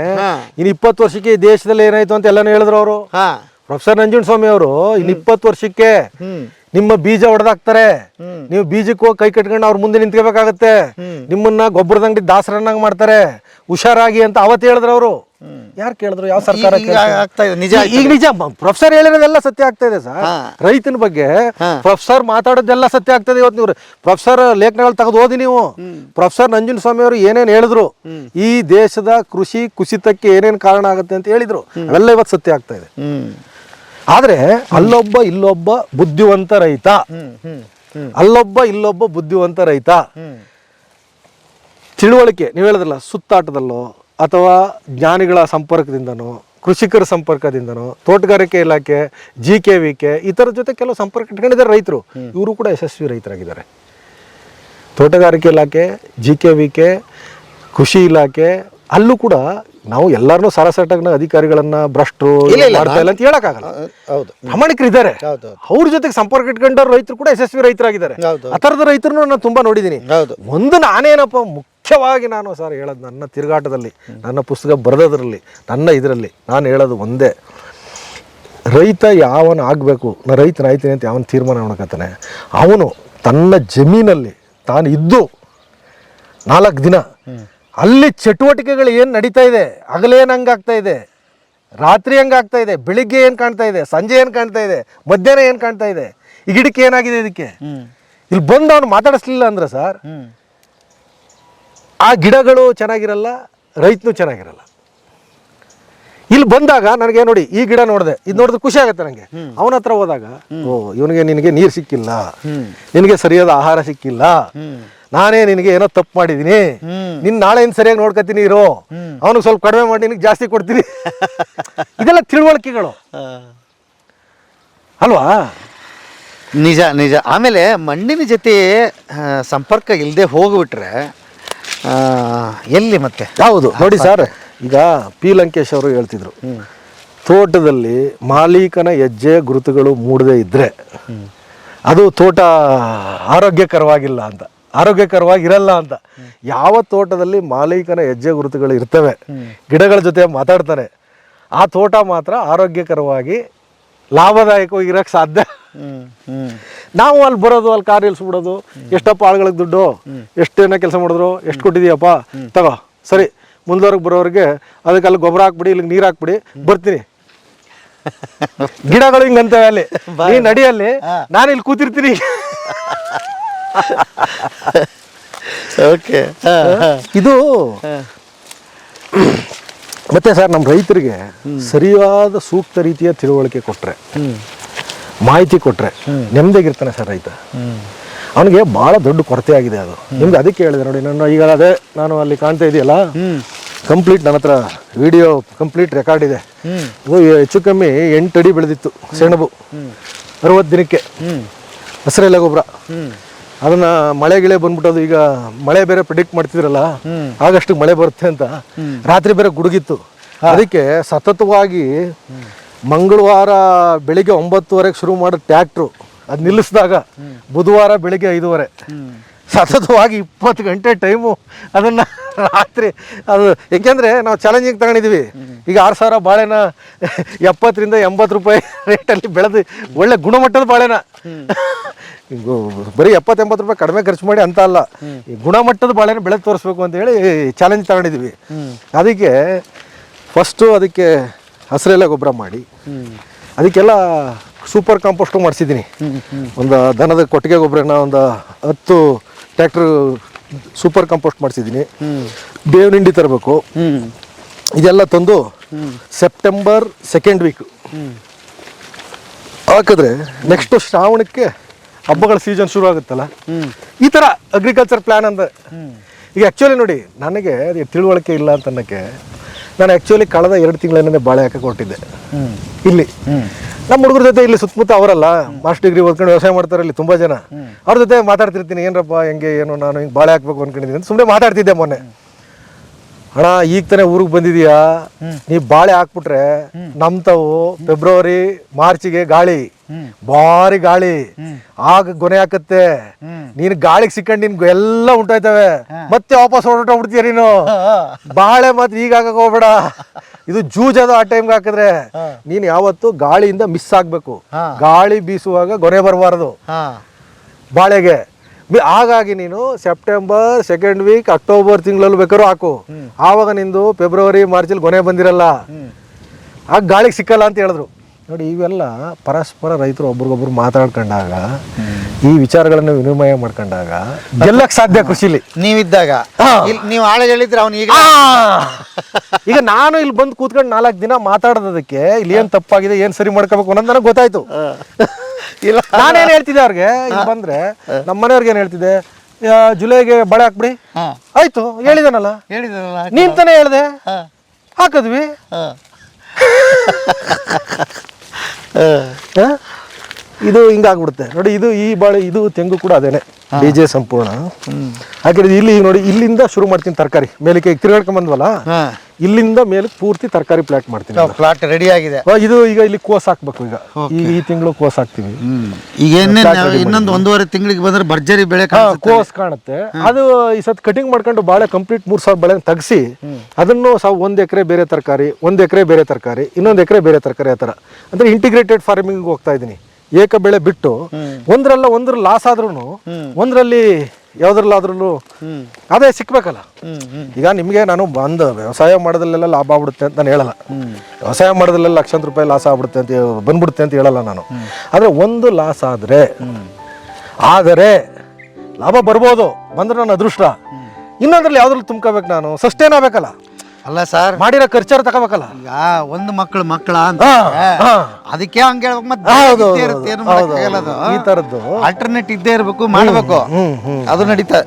ಇನ್ ಇಪ್ಪತ್ತು ವರ್ಷಕ್ಕೆ ಈ ದೇಶದಲ್ಲಿ ಏನಾಯ್ತು ಅಂತ ಎಲ್ಲಾನು ಹೇಳಿದ್ರು ಅವರು. ಹಾ. ಪ್ರೊಫೆಸರ್ ನಂಜುಂಡ ಸ್ವಾಮಿ ಅವರು ಇನ್ ಇಪ್ಪತ್ತು ವರ್ಷಕ್ಕೆ ನಿಮ್ಮ ಬೀಜ ಹೊಡೆದಾಕ್ತಾರೆ ನೀವು ಬೀಜಕ್ಕೆ ಹೋಗಿ ಕೈ ಕಟ್ಕೊಂಡು ಅವ್ರ ಮುಂದೆ ನಿಂತ್ಕೋಬೇಕಾಗತ್ತೆ. ನಿಮ್ಮನ್ನ ಗೊಬ್ಬರದ ಅಂಗಡಿ ದಾಸರನ್ನಾಗಿ ಮಾಡ್ತಾರೆ. ಹುಷಾರಾಗಿ ಅಂತ ಅವತ್ತು ಹೇಳಿದ್ರು ಅವರು. ಯಾರು ಕೇಳಿದ್ರು? ಯಾವ ಸರ್ಕಾರ ಈಗ ನಿಜ ಈಗ- ಈಗ ನಿಜ ಪ್ರೊಫೆಸರ್ ಹೇಳಿರೋದೆಲ್ಲ ಸತ್ಯ ಆಗ್ತಾ ಇದೆ ಸರ್. ರೈತನ ಬಗ್ಗೆ ಪ್ರೊಫೆಸರ್ ಮಾತಾಡೋದೆಲ್ಲ ಸತ್ಯ ಆಗ್ತದೆ ಇವತ್ತು ನೀವು. ಪ್ರೊಫೆಸರ್ ಲೇಖನಗಳು ತೆಗೆದು ಓದಿ ನೀವು. ಪ್ರೊಫೆಸರ್ ನಂಜುನ್ ಸ್ವಾಮಿ ಅವರು ಏನೇನು ಹೇಳಿದ್ರು. ಈ ದೇಶದ ಕೃಷಿ ಕುಸಿತಕ್ಕೆ ಏನೇನು ಕಾರಣ ಆಗುತ್ತೆ ಅಂತ ಹೇಳಿದ್ರು. ಅವೆಲ್ಲ ಇವತ್ತು ಸತ್ಯ ಆಗ್ತಾ ಇದೆ. ಆದ್ರೆ ಅಲ್ಲೊಬ್ಬ ಇಲ್ಲೊಬ್ಬ ಬುದ್ಧಿವಂತ ರೈತ. ಅಲ್ಲೊಬ್ಬ ಇಲ್ಲೊಬ್ಬ ಬುದ್ಧಿವಂತ ರೈತ. ತಿಳುವಳಿಕೆ ನೀವು ಹೇಳಿದ್ರಲ್ಲ ಸುತ್ತಾಟದಲ್ಲೋ ಅಥವಾ ಜ್ಞಾನಿಗಳ ಸಂಪರ್ಕದಿಂದನೋ ಕೃಷಿಕರ ಸಂಪರ್ಕದಿಂದನೋ ತೋಟಗಾರಿಕೆ ಇಲಾಖೆ ಜಿ ಕೆ ವಿ ಕೆ ಇತರ ಜೊತೆ ಕೆಲವು ಸಂಪರ್ಕ ಇಟ್ಕೊಂಡಿದ್ದಾರೆ ರೈತರು. ಇವರು ಕೂಡ ಯಶಸ್ವಿ ರೈತರಾಗಿದ್ದಾರೆ. ತೋಟಗಾರಿಕೆ ಇಲಾಖೆ ಜಿ ಕೆ ವಿ ಕೆ ಕೃಷಿ ಇಲಾಖೆ ಅಲ್ಲೂ ಕೂಡ ನಾವು ಎಲ್ಲರನ್ನೂ ಸರಸಟಾಗ್ನ ಅಧಿಕಾರಿಗಳನ್ನ ಭ್ರಷ್ಟರು ಮಾಡ್ತಾ ಇಲ್ಲ ಅಂತ ಹೇಳಕ್ಕಾಗಲ್ಲ. ಹೌದು. ಪ್ರಾಮಾಣಿಕರಿದ್ದಾರೆ. ಹೌದು ಅವ್ರ ಜೊತೆಗೆ ಸಂಪರ್ಕ ಇಟ್ಕೊಂಡವ್ರು ರೈತರು ಕೂಡ ಯಶಸ್ವಿ ರೈತರಾಗಿದ್ದಾರೆ. ಹೌದು. ಆ ಥರದ ರೈತರನ್ನು ನಾನು ತುಂಬಾ ನೋಡಿದ್ದೀನಿ. ಹೌದು. ಒಂದು ನಾನೇನಪ್ಪ ಮುಖ್ಯವಾಗಿ ನಾನು ಸರ್ ಹೇಳೋದು ನನ್ನ ತಿರುಗಾಟದಲ್ಲಿ ನನ್ನ ಪುಸ್ತಕ ಬರೆದೋದ್ರಲ್ಲಿ ನನ್ನ ಇದರಲ್ಲಿ ನಾನು ಹೇಳೋದು ಒಂದೇ. ರೈತ ಯಾವನ ಆಗಬೇಕು ನಾ ರೈತನ ಆಯ್ತೀನಿ ಅಂತ ಯಾವನ ತೀರ್ಮಾನ ಮಾಡ್ಕೊತಾನೆ. ಅವನು ತನ್ನ ಜಮೀನಲ್ಲಿ ತಾನು ಇದ್ದು ನಾಲ್ಕು ದಿನ ಅಲ್ಲಿ ಚಟುವಟಿಕೆಗಳು ಏನು ನಡೀತಾ ಇದೆ? ಹಗಲೇನು ಹಂಗಾಗ್ತಾ ಇದೆ? ರಾತ್ರಿ ಹಂಗಾಗ್ತಾ ಇದೆ? ಬೆಳಿಗ್ಗೆ ಏನು ಕಾಣ್ತಾ ಇದೆ? ಸಂಜೆ ಏನು ಕಾಣ್ತಾ ಇದೆ? ಮಧ್ಯಾಹ್ನ ಏನು ಕಾಣ್ತಾ ಇದೆ? ಈ ಗಿಡಕ್ಕೆ ಏನಾಗಿದೆ ಇದಕ್ಕೆ? ಇಲ್ಲಿ ಬಂದು ಅವನು ಮಾತಾಡಿಸ್ಲಿಲ್ಲ ಅಂದ್ರೆ ಸರ್ ಆ ಗಿಡಗಳು ಚೆನ್ನಾಗಿರಲ್ಲ ರೈತನು ಚೆನ್ನಾಗಿರಲ್ಲ. ಇಲ್ಲಿ ಬಂದಾಗ ನನಗೆ ನೋಡಿ ಈ ಗಿಡ ನೋಡಿದೆ ಇದು ನೋಡಿದ್ರೆ ಖುಷಿ ಆಗುತ್ತೆ ನನಗೆ ಅವನ ಹತ್ರ ಹೋದಾಗ ಓ ಇವನಿಗೆ ನಿನಗೆ ನೀರು ಸಿಕ್ಕಿಲ್ಲ. ನಿನಗೆ ಸರಿಯಾದ ಆಹಾರ ಸಿಕ್ಕಿಲ್ಲ. ನಾನೇ ನಿನಗೆ ಏನೋ ತಪ್ಪು ಮಾಡಿದ್ದೀನಿ. ನಿನ್ ನಾಳೆ ಏನು ಸರಿಯಾಗಿ ನೋಡ್ಕೊತೀನಿ ಇರೋ? ಅವನಿಗೆ ಸ್ವಲ್ಪ ಕಡಿಮೆ ಮಾಡಿ ನಿನಗೆ ಜಾಸ್ತಿ ಕೊಡ್ತೀನಿ. ಇದೆಲ್ಲ ತಿಳುವಳಿಕೆಗಳು. ಅಲ್ವಾ? ನಿಜ ನಿಜ. ಆಮೇಲೆ ಮಣ್ಣಿನ ಜೊತೆ ಸಂಪರ್ಕ ಇಲ್ಲದೆ ಹೋಗ್ಬಿಟ್ರೆ ಎಲ್ಲಿ ಮತ್ತೆ? ಯಾವುದು? ನೋಡಿ ಸರ್ ಈಗ ಪಿ. ಲಂಕೇಶ್ ಅವರು ಹೇಳ್ತಿದ್ರು. ತೋಟದಲ್ಲಿ ಮಾಲೀಕನ ಹೆಜ್ಜೆ ಗುರುತುಗಳು ಮೂಡದೇ ಇದ್ರೆ ಅದು ತೋಟ ಆರೋಗ್ಯಕರವಾಗಿಲ್ಲ ಅಂತ. ಆರೋಗ್ಯಕರವಾಗಿರಲ್ಲ ಅಂತ. ಯಾವ ತೋಟದಲ್ಲಿ ಮಾಲೀಕನ ಹೆಜ್ಜೆ ಗುರುತುಗಳು ಇರ್ತವೆ ಗಿಡಗಳ ಜೊತೆ ಮಾತಾಡ್ತಾರೆ ಆ ತೋಟ ಮಾತ್ರ ಆರೋಗ್ಯಕರವಾಗಿ ಲಾಭದಾಯಕವಾಗಿ ಇರಕ್ಕೆ ಸಾಧ್ಯ. ನಾವು ಅಲ್ಲಿ ಬರೋದು ಅಲ್ಲಿ ಕಾರ್ ಇಳಿಸ್ಬಿಡೋದು ಎಷ್ಟಪ್ಪ ಆಳುಗಳಿಗೆ ದುಡ್ಡು ಎಷ್ಟು ಏನೋ ಕೆಲಸ ಮಾಡಿದ್ರು ಎಷ್ಟು ಕೊಟ್ಟಿದೀಯಪ್ಪ ತಗೋ ಸರಿ ಮುಂದೋರ್ಗೆ ಬರೋರಿಗೆ ಅದಕ್ಕೆ ಅಲ್ಲಿ ಗೊಬ್ಬರ ಹಾಕ್ಬಿಡಿ ಇಲ್ಲಿಗೆ ನೀರು ಹಾಕ್ಬಿಡಿ ಬರ್ತೀನಿ. ಗಿಡಗಳು ಹಿಂಗಂತವೆ ಅಲ್ಲಿ ನೀ ನಡಿಯಲ್ಲಿ ನಾನು ಇಲ್ಲಿ ಕೂತಿರ್ತೀನಿ. ಓಕೆ ಇದು ಮತ್ತೆ ಸರ್ ನಮ್ಮ ರೈತರಿಗೆ ಸರಿಯಾದ ಸೂಕ್ತ ರೀತಿಯ ತಿಳುವಳಿಕೆ ಕೊಟ್ಟರೆ ಮಾಹಿತಿ ಕೊಟ್ಟರೆ ನೆಮ್ಮದಿಗಿರ್ತಾನೆ ಸರ್ ರೈತ. ಅವನಿಗೆ ಬಹಳ ದೊಡ್ಡ ಕೊರತೆ ಆಗಿದೆ ಅದು. ನಿಮ್ಗೆ ಅದಕ್ಕೆ ಹೇಳಿದೆ ನೋಡಿ ನಾನು ಈಗ ಅದೇ ನಾನು ಅಲ್ಲಿ ಕಾಣ್ತಾ ಇದೆಯಲ್ಲ? ಕಂಪ್ಲೀಟ್ ನನ್ನ ಹತ್ರ ವಿಡಿಯೋ ಕಂಪ್ಲೀಟ್ ರೆಕಾರ್ಡ್ ಇದೆ. ಹೆಚ್ಚು ಕಮ್ಮಿ ಎಂಟು ಅಡಿ ಬೆಳೆದಿತ್ತು ಸೆಣಬು. ಅರವತ್ತು ದಿನಕ್ಕೆ. ಹಸಿರೆಲ್ಲ ಗೊಬ್ಬರ. ಅದನ್ನ ಮಳೆ ಗಿಳೆ ಬಂದ್ಬಿಟ್ಟು ಈಗ ಮಳೆ ಬೇರೆ ಪ್ರಿಡಿಕ್ಟ್ ಮಾಡ್ತಿದ್ರಲ್ಲ ಆಗಷ್ಟು ಮಳೆ ಬರುತ್ತೆ ಅಂತ. ರಾತ್ರಿ ಬೇರೆ ಗುಡುಗಿತ್ತು. ಅದಕ್ಕೆ ಸತತವಾಗಿ ಮಂಗಳವಾರ ಬೆಳಿಗ್ಗೆ ಒಂಬತ್ತುವರೆಗೆ ಶುರು ಮಾಡಿದ ಟ್ಯಾಕ್ಟ್ರು ಅದು ನಿಲ್ಲಿಸಿದಾಗ ಬುಧವಾರ ಬೆಳಿಗ್ಗೆ ಐದುವರೆ. ಸತತವಾಗಿ ಇಪ್ಪತ್ತು ಗಂಟೆ ಟೈಮು ಅದನ್ನ ರಾತ್ರಿ ಅದು ಯಾಕೆಂದ್ರೆ ನಾವು ಚಾಲೆಂಜಿಂಗ್ ತಗೊಂಡಿದ್ದೀವಿ. ಈಗ ಆರು ಸಾವಿರ ಬಾಳೆನ ಎಪ್ಪತ್ತರಿಂದ ಎಂಬತ್ತು ರೂಪಾಯಿ ರೇಟಲ್ಲಿ ಬೆಳೆದು ಒಳ್ಳೆ ಗುಣಮಟ್ಟದ ಬಾಳೆನ. ಬರೀ ಎಪ್ಪತ್ತೆಂಬತ್ತು ರೂಪಾಯಿ ಕಡಿಮೆ ಖರ್ಚು ಮಾಡಿ ಅಂತ ಅಲ್ಲ. ಈ ಗುಣಮಟ್ಟದ ಬಾಳೆನ ಬೆಳೆ ತೋರಿಸ್ಬೇಕು ಅಂತ ಹೇಳಿ ಚಾಲೆಂಜ್ ತಗೊಂಡಿದ್ವಿ. ಅದಕ್ಕೆ ಫಸ್ಟು ಅದಕ್ಕೆ ಹಸಿರೆಲ್ಲ ಗೊಬ್ಬರ ಮಾಡಿ. ಅದಕ್ಕೆಲ್ಲ ಸೂಪರ್ ಕಾಂಪೋಸ್ಟ್ ಮಾಡಿಸಿದ್ದೀನಿ. ಒಂದು ದನದ ಕೊಟ್ಟಿಗೆ ಗೊಬ್ಬರನ ಒಂದು ಹತ್ತು ಟ್ಯಾಕ್ಟ್ರ್ ಸೂಪರ್ ಕಾಂಪೋಸ್ಟ್ ಮಾಡಿಸಿದ್ದೀನಿ. ಬೇವಿನ ಹಿಂಡಿ ತರಬೇಕು. ಇದೆಲ್ಲ ತಂದು ಸೆಪ್ಟೆಂಬರ್ ಸೆಕೆಂಡ್ ವೀಕ್ ಹಾಕಿದ್ರೆ ನೆಕ್ಸ್ಟ್ ಶ್ರಾವಣಕ್ಕೆ ಹಬ್ಬಗಳ ಸೀಸನ್ ಶುರು ಆಗುತ್ತಲ್ಲ? ಈ ಥರ ಅಗ್ರಿಕಲ್ಚರ್ ಪ್ಲಾನ್ ಅಂದ್ರೆ ಈಗ ಆ್ಯಕ್ಚುಲಿ ನೋಡಿ ನನಗೆ ಅದೇ ತಿಳುವಳಿಕೆ ಇಲ್ಲ ಅಂತ ಅನ್ನೋಕ್ಕೆ ನಾನು ಆ್ಯಕ್ಚುಲಿ ಕಳೆದ ಎರಡು ತಿಂಗಳನ್ನೇ ಬಾಳೆ ಹಾಕಕ್ಕೆ ಕೊಟ್ಟಿದ್ದೆ. ಇಲ್ಲಿ. ನಮ್ಮ ಹುಡುಗರ ಜೊತೆ ಇಲ್ಲಿ ಸುತ್ತಮುತ್ತ ಅವರಲ್ಲ ಮಾಸ್ಟರ್ ಡಿಗ್ರಿ ಓದ್ಕೊಂಡು ವ್ಯವಸಾಯ ಮಾಡ್ತಾರೆ ಇಲ್ಲಿ ತುಂಬಾ ಜನ. ಅವ್ರ ಜೊತೆ ಮಾತಾಡ್ತಿರ್ತೀನಿ ಏನ್ರಪ್ಪ ಹೆಂಗೆ ಏನು ನಾನು ಹಿಂಗೆ ಬಾಳೆ ಹಾಕ್ಬೇಕು ಅನ್ಕೊಂಡಿದ್ದೀನಿ ಸುಮ್ಮನೆ ಮಾತಾಡ್ತಿದ್ದೆ ಮೊನ್ನೆ. ಅಣ್ಣ ಈಗ ತಾನೇ ಊರಿಗೆ ಬಂದಿದೀಯಾ? ನೀ ಬಾಳೆ ಹಾಕ್ಬಿಟ್ರೆ ನಮ್ ತಾವು ಫೆಬ್ರವರಿ ಮಾರ್ಚಿಗೆ ಗಾಳಿ. ಭಾರಿ ಗಾಳಿ. ಆಗ ಗೊನೆ ಹಾಕತ್ತೆ ನೀನ್ ಗಾಳಿಗೆ ಸಿಕ್ಕಂಡು ನಿನ್ ಎಲ್ಲ ಉಂಟಾಯ್ತವೆ. ಮತ್ತೆ ವಾಪಸ್ ಹೊರಟೋಗ್ಬಿಡ್ತೀಯ ನೀನು? ಬಾಳೆ ಮಾತ್ರ ಈಗ ಹಾಕಕ್ ಹೋಗ್ಬೇಡ. ಇದು ಜೂಜ್ ಅದು ಆ ಟೈಮ್ಗೆ ಹಾಕಿದ್ರೆ ನೀನ್ ಯಾವತ್ತು ಗಾಳಿಯಿಂದ ಮಿಸ್ ಆಗ್ಬೇಕು. ಗಾಳಿ ಬೀಸುವಾಗ ಗೊನೆ ಬರಬಾರದು. ಬಾಳೆಗೆ. ಹಾಗಾಗಿ ನೀನು ಸೆಪ್ಟೆಂಬರ್ ಸೆಕೆಂಡ್ ವೀಕ್ ಅಕ್ಟೋಬರ್ ತಿಂಗಳಲ್ಲಿ ಬೇಕಾದ್ರೂ ಹಾಕು. ಆವಾಗ ನಿಂದು ಫೆಬ್ರವರಿ ಮಾರ್ಚಲ್ಲಿ ಕೊನೆ ಬಂದಿರಲ್ಲ. ಆಗ ಗಾಳಿಗೆ ಸಿಕ್ಕಲ್ಲ ಅಂತ ಹೇಳಿದ್ರು. ನೋಡಿ ಇವೆಲ್ಲ ಪರಸ್ಪರ ರೈತರು ಒಬ್ರಿಗೊಬ್ರು ಮಾತಾಡ್ಕೊಂಡಾಗ ಈ ವಿಚಾರಗಳನ್ನು ವಿನಿಮಯ ಮಾಡ್ಕೊಂಡಾಗ ಗೆಲ್ಲಕ್ ಸಾಧ್ಯ ಕೃಷಿಲಿ. ನೀವಿದ್ದಾಗ. ನೀವು ಆಳೆ ಹೇಳಿದ್ರೆ ಅವ್ನು ಈಗ ಈಗ ನಾನು ಇಲ್ಲಿ ಬಂದು ಕೂತ್ಕೊಂಡು ನಾಲ್ಕು ದಿನ ಮಾತಾಡೋದಕ್ಕೆ ಇಲ್ಲಿ ಏನ್ ತಪ್ಪಾಗಿದೆ ಏನ್ ಸರಿ ಮಾಡ್ಕೋಬೇಕು ಅನ್ನೋದು ನನಗೆ ಗೊತ್ತಾಯ್ತು. ಇಲ್ಲ. ನಾನೇನ್ ಹೇಳ್ತಿದ್ದೆ ಅವ್ರಿಗೆ? ಇಲ್ಲಿ ಬಂದ್ರೆ ನಮ್ಮ ಮನೆಯವ್ರಿಗೆ ಏನ್ ಹೇಳ್ತಿದ್ದೆ? ಜುಲೈಗೆ ಬಳೆ ಹಾಕ್ಬಿಡಿ. ಹಾ. ಆಯ್ತು ಹೇಳಿದನಲ್ಲ. ಹೇಳಿದ್ರಲ್ಲ ನೀನ್ ತಾನೇ ಹೇಳ್ದೆ? ಹಾ. ಹಾಕಿದ್ವಿ. ಹಾ. ಹ? ಇದು ಹಿಂಗಾಗ್ಬಿಡುತ್ತೆ. ನೋಡಿ ಇದು ಈ ಬಾಳೆ ಇದು ತೆಂಗು ಕೂಡ ಅದೇನೆ. ಡಿ ಜೆ ಸಂಪೂರ್ಣ. ಹಾಕಿದ್ರೆ ಇಲ್ಲಿ ನೋಡಿ ಇಲ್ಲಿಂದ ಶುರು ಮಾಡ್ತೀನಿ ತರಕಾರಿ. ಮೇಲಕ್ಕೆ ತಿರ್ಗಾಡ್ಕೊಂಡ್ ಬಂದ್ವಲ್ಲ? ಇಲ್ಲಿಂದ ಮೇಲೆ ಪೂರ್ತಿ ತರಕಾರಿ ಪ್ಲಾಟ್ ಮಾಡ್ತೀನಿ ಪ್ಲಾಟ್ ರೆಡಿ ಆಗಿದೆ. ಇದು ಈಗ ಇಲ್ಲಿ ಕೋಸ್ ಹಾಕ್ಬೇಕು ಈಗ. ಈಗ ಈ ತಿಂಗಳು ಕೋಸ್ ಹಾಕ್ತೀವಿ ಈಗ ಇನ್ನೊಂದು ಒಂದೂವರೆ ತಿಂಗಳಿಗೆ ಬಂದ್ರೆ ಭರ್ಜರಿ ಬೆಳೆ ಕೋಸ್ ಕಾಣುತ್ತೆ. ಅದು ಈ ಸತ್ ಕಟಿಂಗ್ ಮಾಡ್ಕೊಂಡು ಬಾಳೆ ಕಂಪ್ಲೀಟ್ ಮೂರ್ ಸಾವಿರ ಬೆಳೆ ತಗ್ಸಿ ಅದನ್ನು ಸಾವ್ ಒಂದ್ ಎಕರೆ ಬೇರೆ ತರಕಾರಿ ಒಂದ್ ಎಕರೆ ಬೇರೆ ತರಕಾರಿ ಇನ್ನೊಂದ್ ಎಕರೆ ಬೇರೆ ತರಕಾರಿ ಆ ತರ ಅಂದ್ರೆ ಇಂಟಿಗ್ರೇಟೆಡ್ ಫಾರ್ಮಿಂಗ್ ಹೋಗ್ತಾ ಇದ್ದೀನಿ. ಏಕ ಬೆಳೆ ಬಿಟ್ಟು ಒಂದ್ರಲ್ಲ ಒಂದ್ರ ಲಾಸ್ ಆದ್ರೂ ಒಂದ್ರಲ್ಲಿ ಯಾವ್ದ್ರಲ್ಲಾದ್ರೂ ಅದೇ ಸಿಕ್ಬೇಕಲ್ಲ. ಈಗ ನಿಮಗೆ ನಾನು ಬಂದ ವ್ಯವಸಾಯ ಮಾಡೋದ್ರಲ್ಲೆಲ್ಲ ಲಾಭ ಆಗ್ಬಿಡುತ್ತೆ ಅಂತ ನಾನು ಹೇಳಲ್ಲ. ವ್ಯವಸಾಯ ಮಾಡೋದ್ರಲ್ಲೆಲ್ಲ ಲಕ್ಷಾಂತರ ರೂಪಾಯಿ ಲಾಸ್ ಆಗ್ಬಿಡುತ್ತೆ ಅಂತ ಬಂದ್ಬಿಡುತ್ತೆ ಅಂತ ಹೇಳಲ್ಲ ನಾನು. ಆದ್ರೆ ಒಂದು ಲಾಸ್ ಆದ್ರೆ ಆದರೆ ಲಾಭ ಬರ್ಬೋದು ಬಂದ್ರೆ ನನ್ನ ಅದೃಷ್ಟ. ಇನ್ನೊಂದ್ರಲ್ಲಿ ಯಾವ್ದ್ರಲ್ಲಿ ತುಂಬ್ಕೋಬೇಕು ನಾನು? ಸಸ್ಟೇನ್ ಆಗ್ಬೇಕಲ್ಲ. ಅಲ್ಲ ಸರ್ ಮಾಡಿರೋ ಖರ್ಚಾರ ತಗೋಬೇಕಲ್ಲ ಈಗ ಒಂದು ಮಕ್ಕಳು ಮಕ್ಕಳ ಅಂತ. ಅದಕ್ಕೆ ಹಂಗೆ ಹೇಳ್ಬೇಕು ಮತ್ತೆ. ಈ. ಆಲ್ಟರ್ನೇಟ್ ಇದ್ದೇ ಇರಬೇಕು ಮಾಡಬೇಕು ಅದು ನಡೀತಾ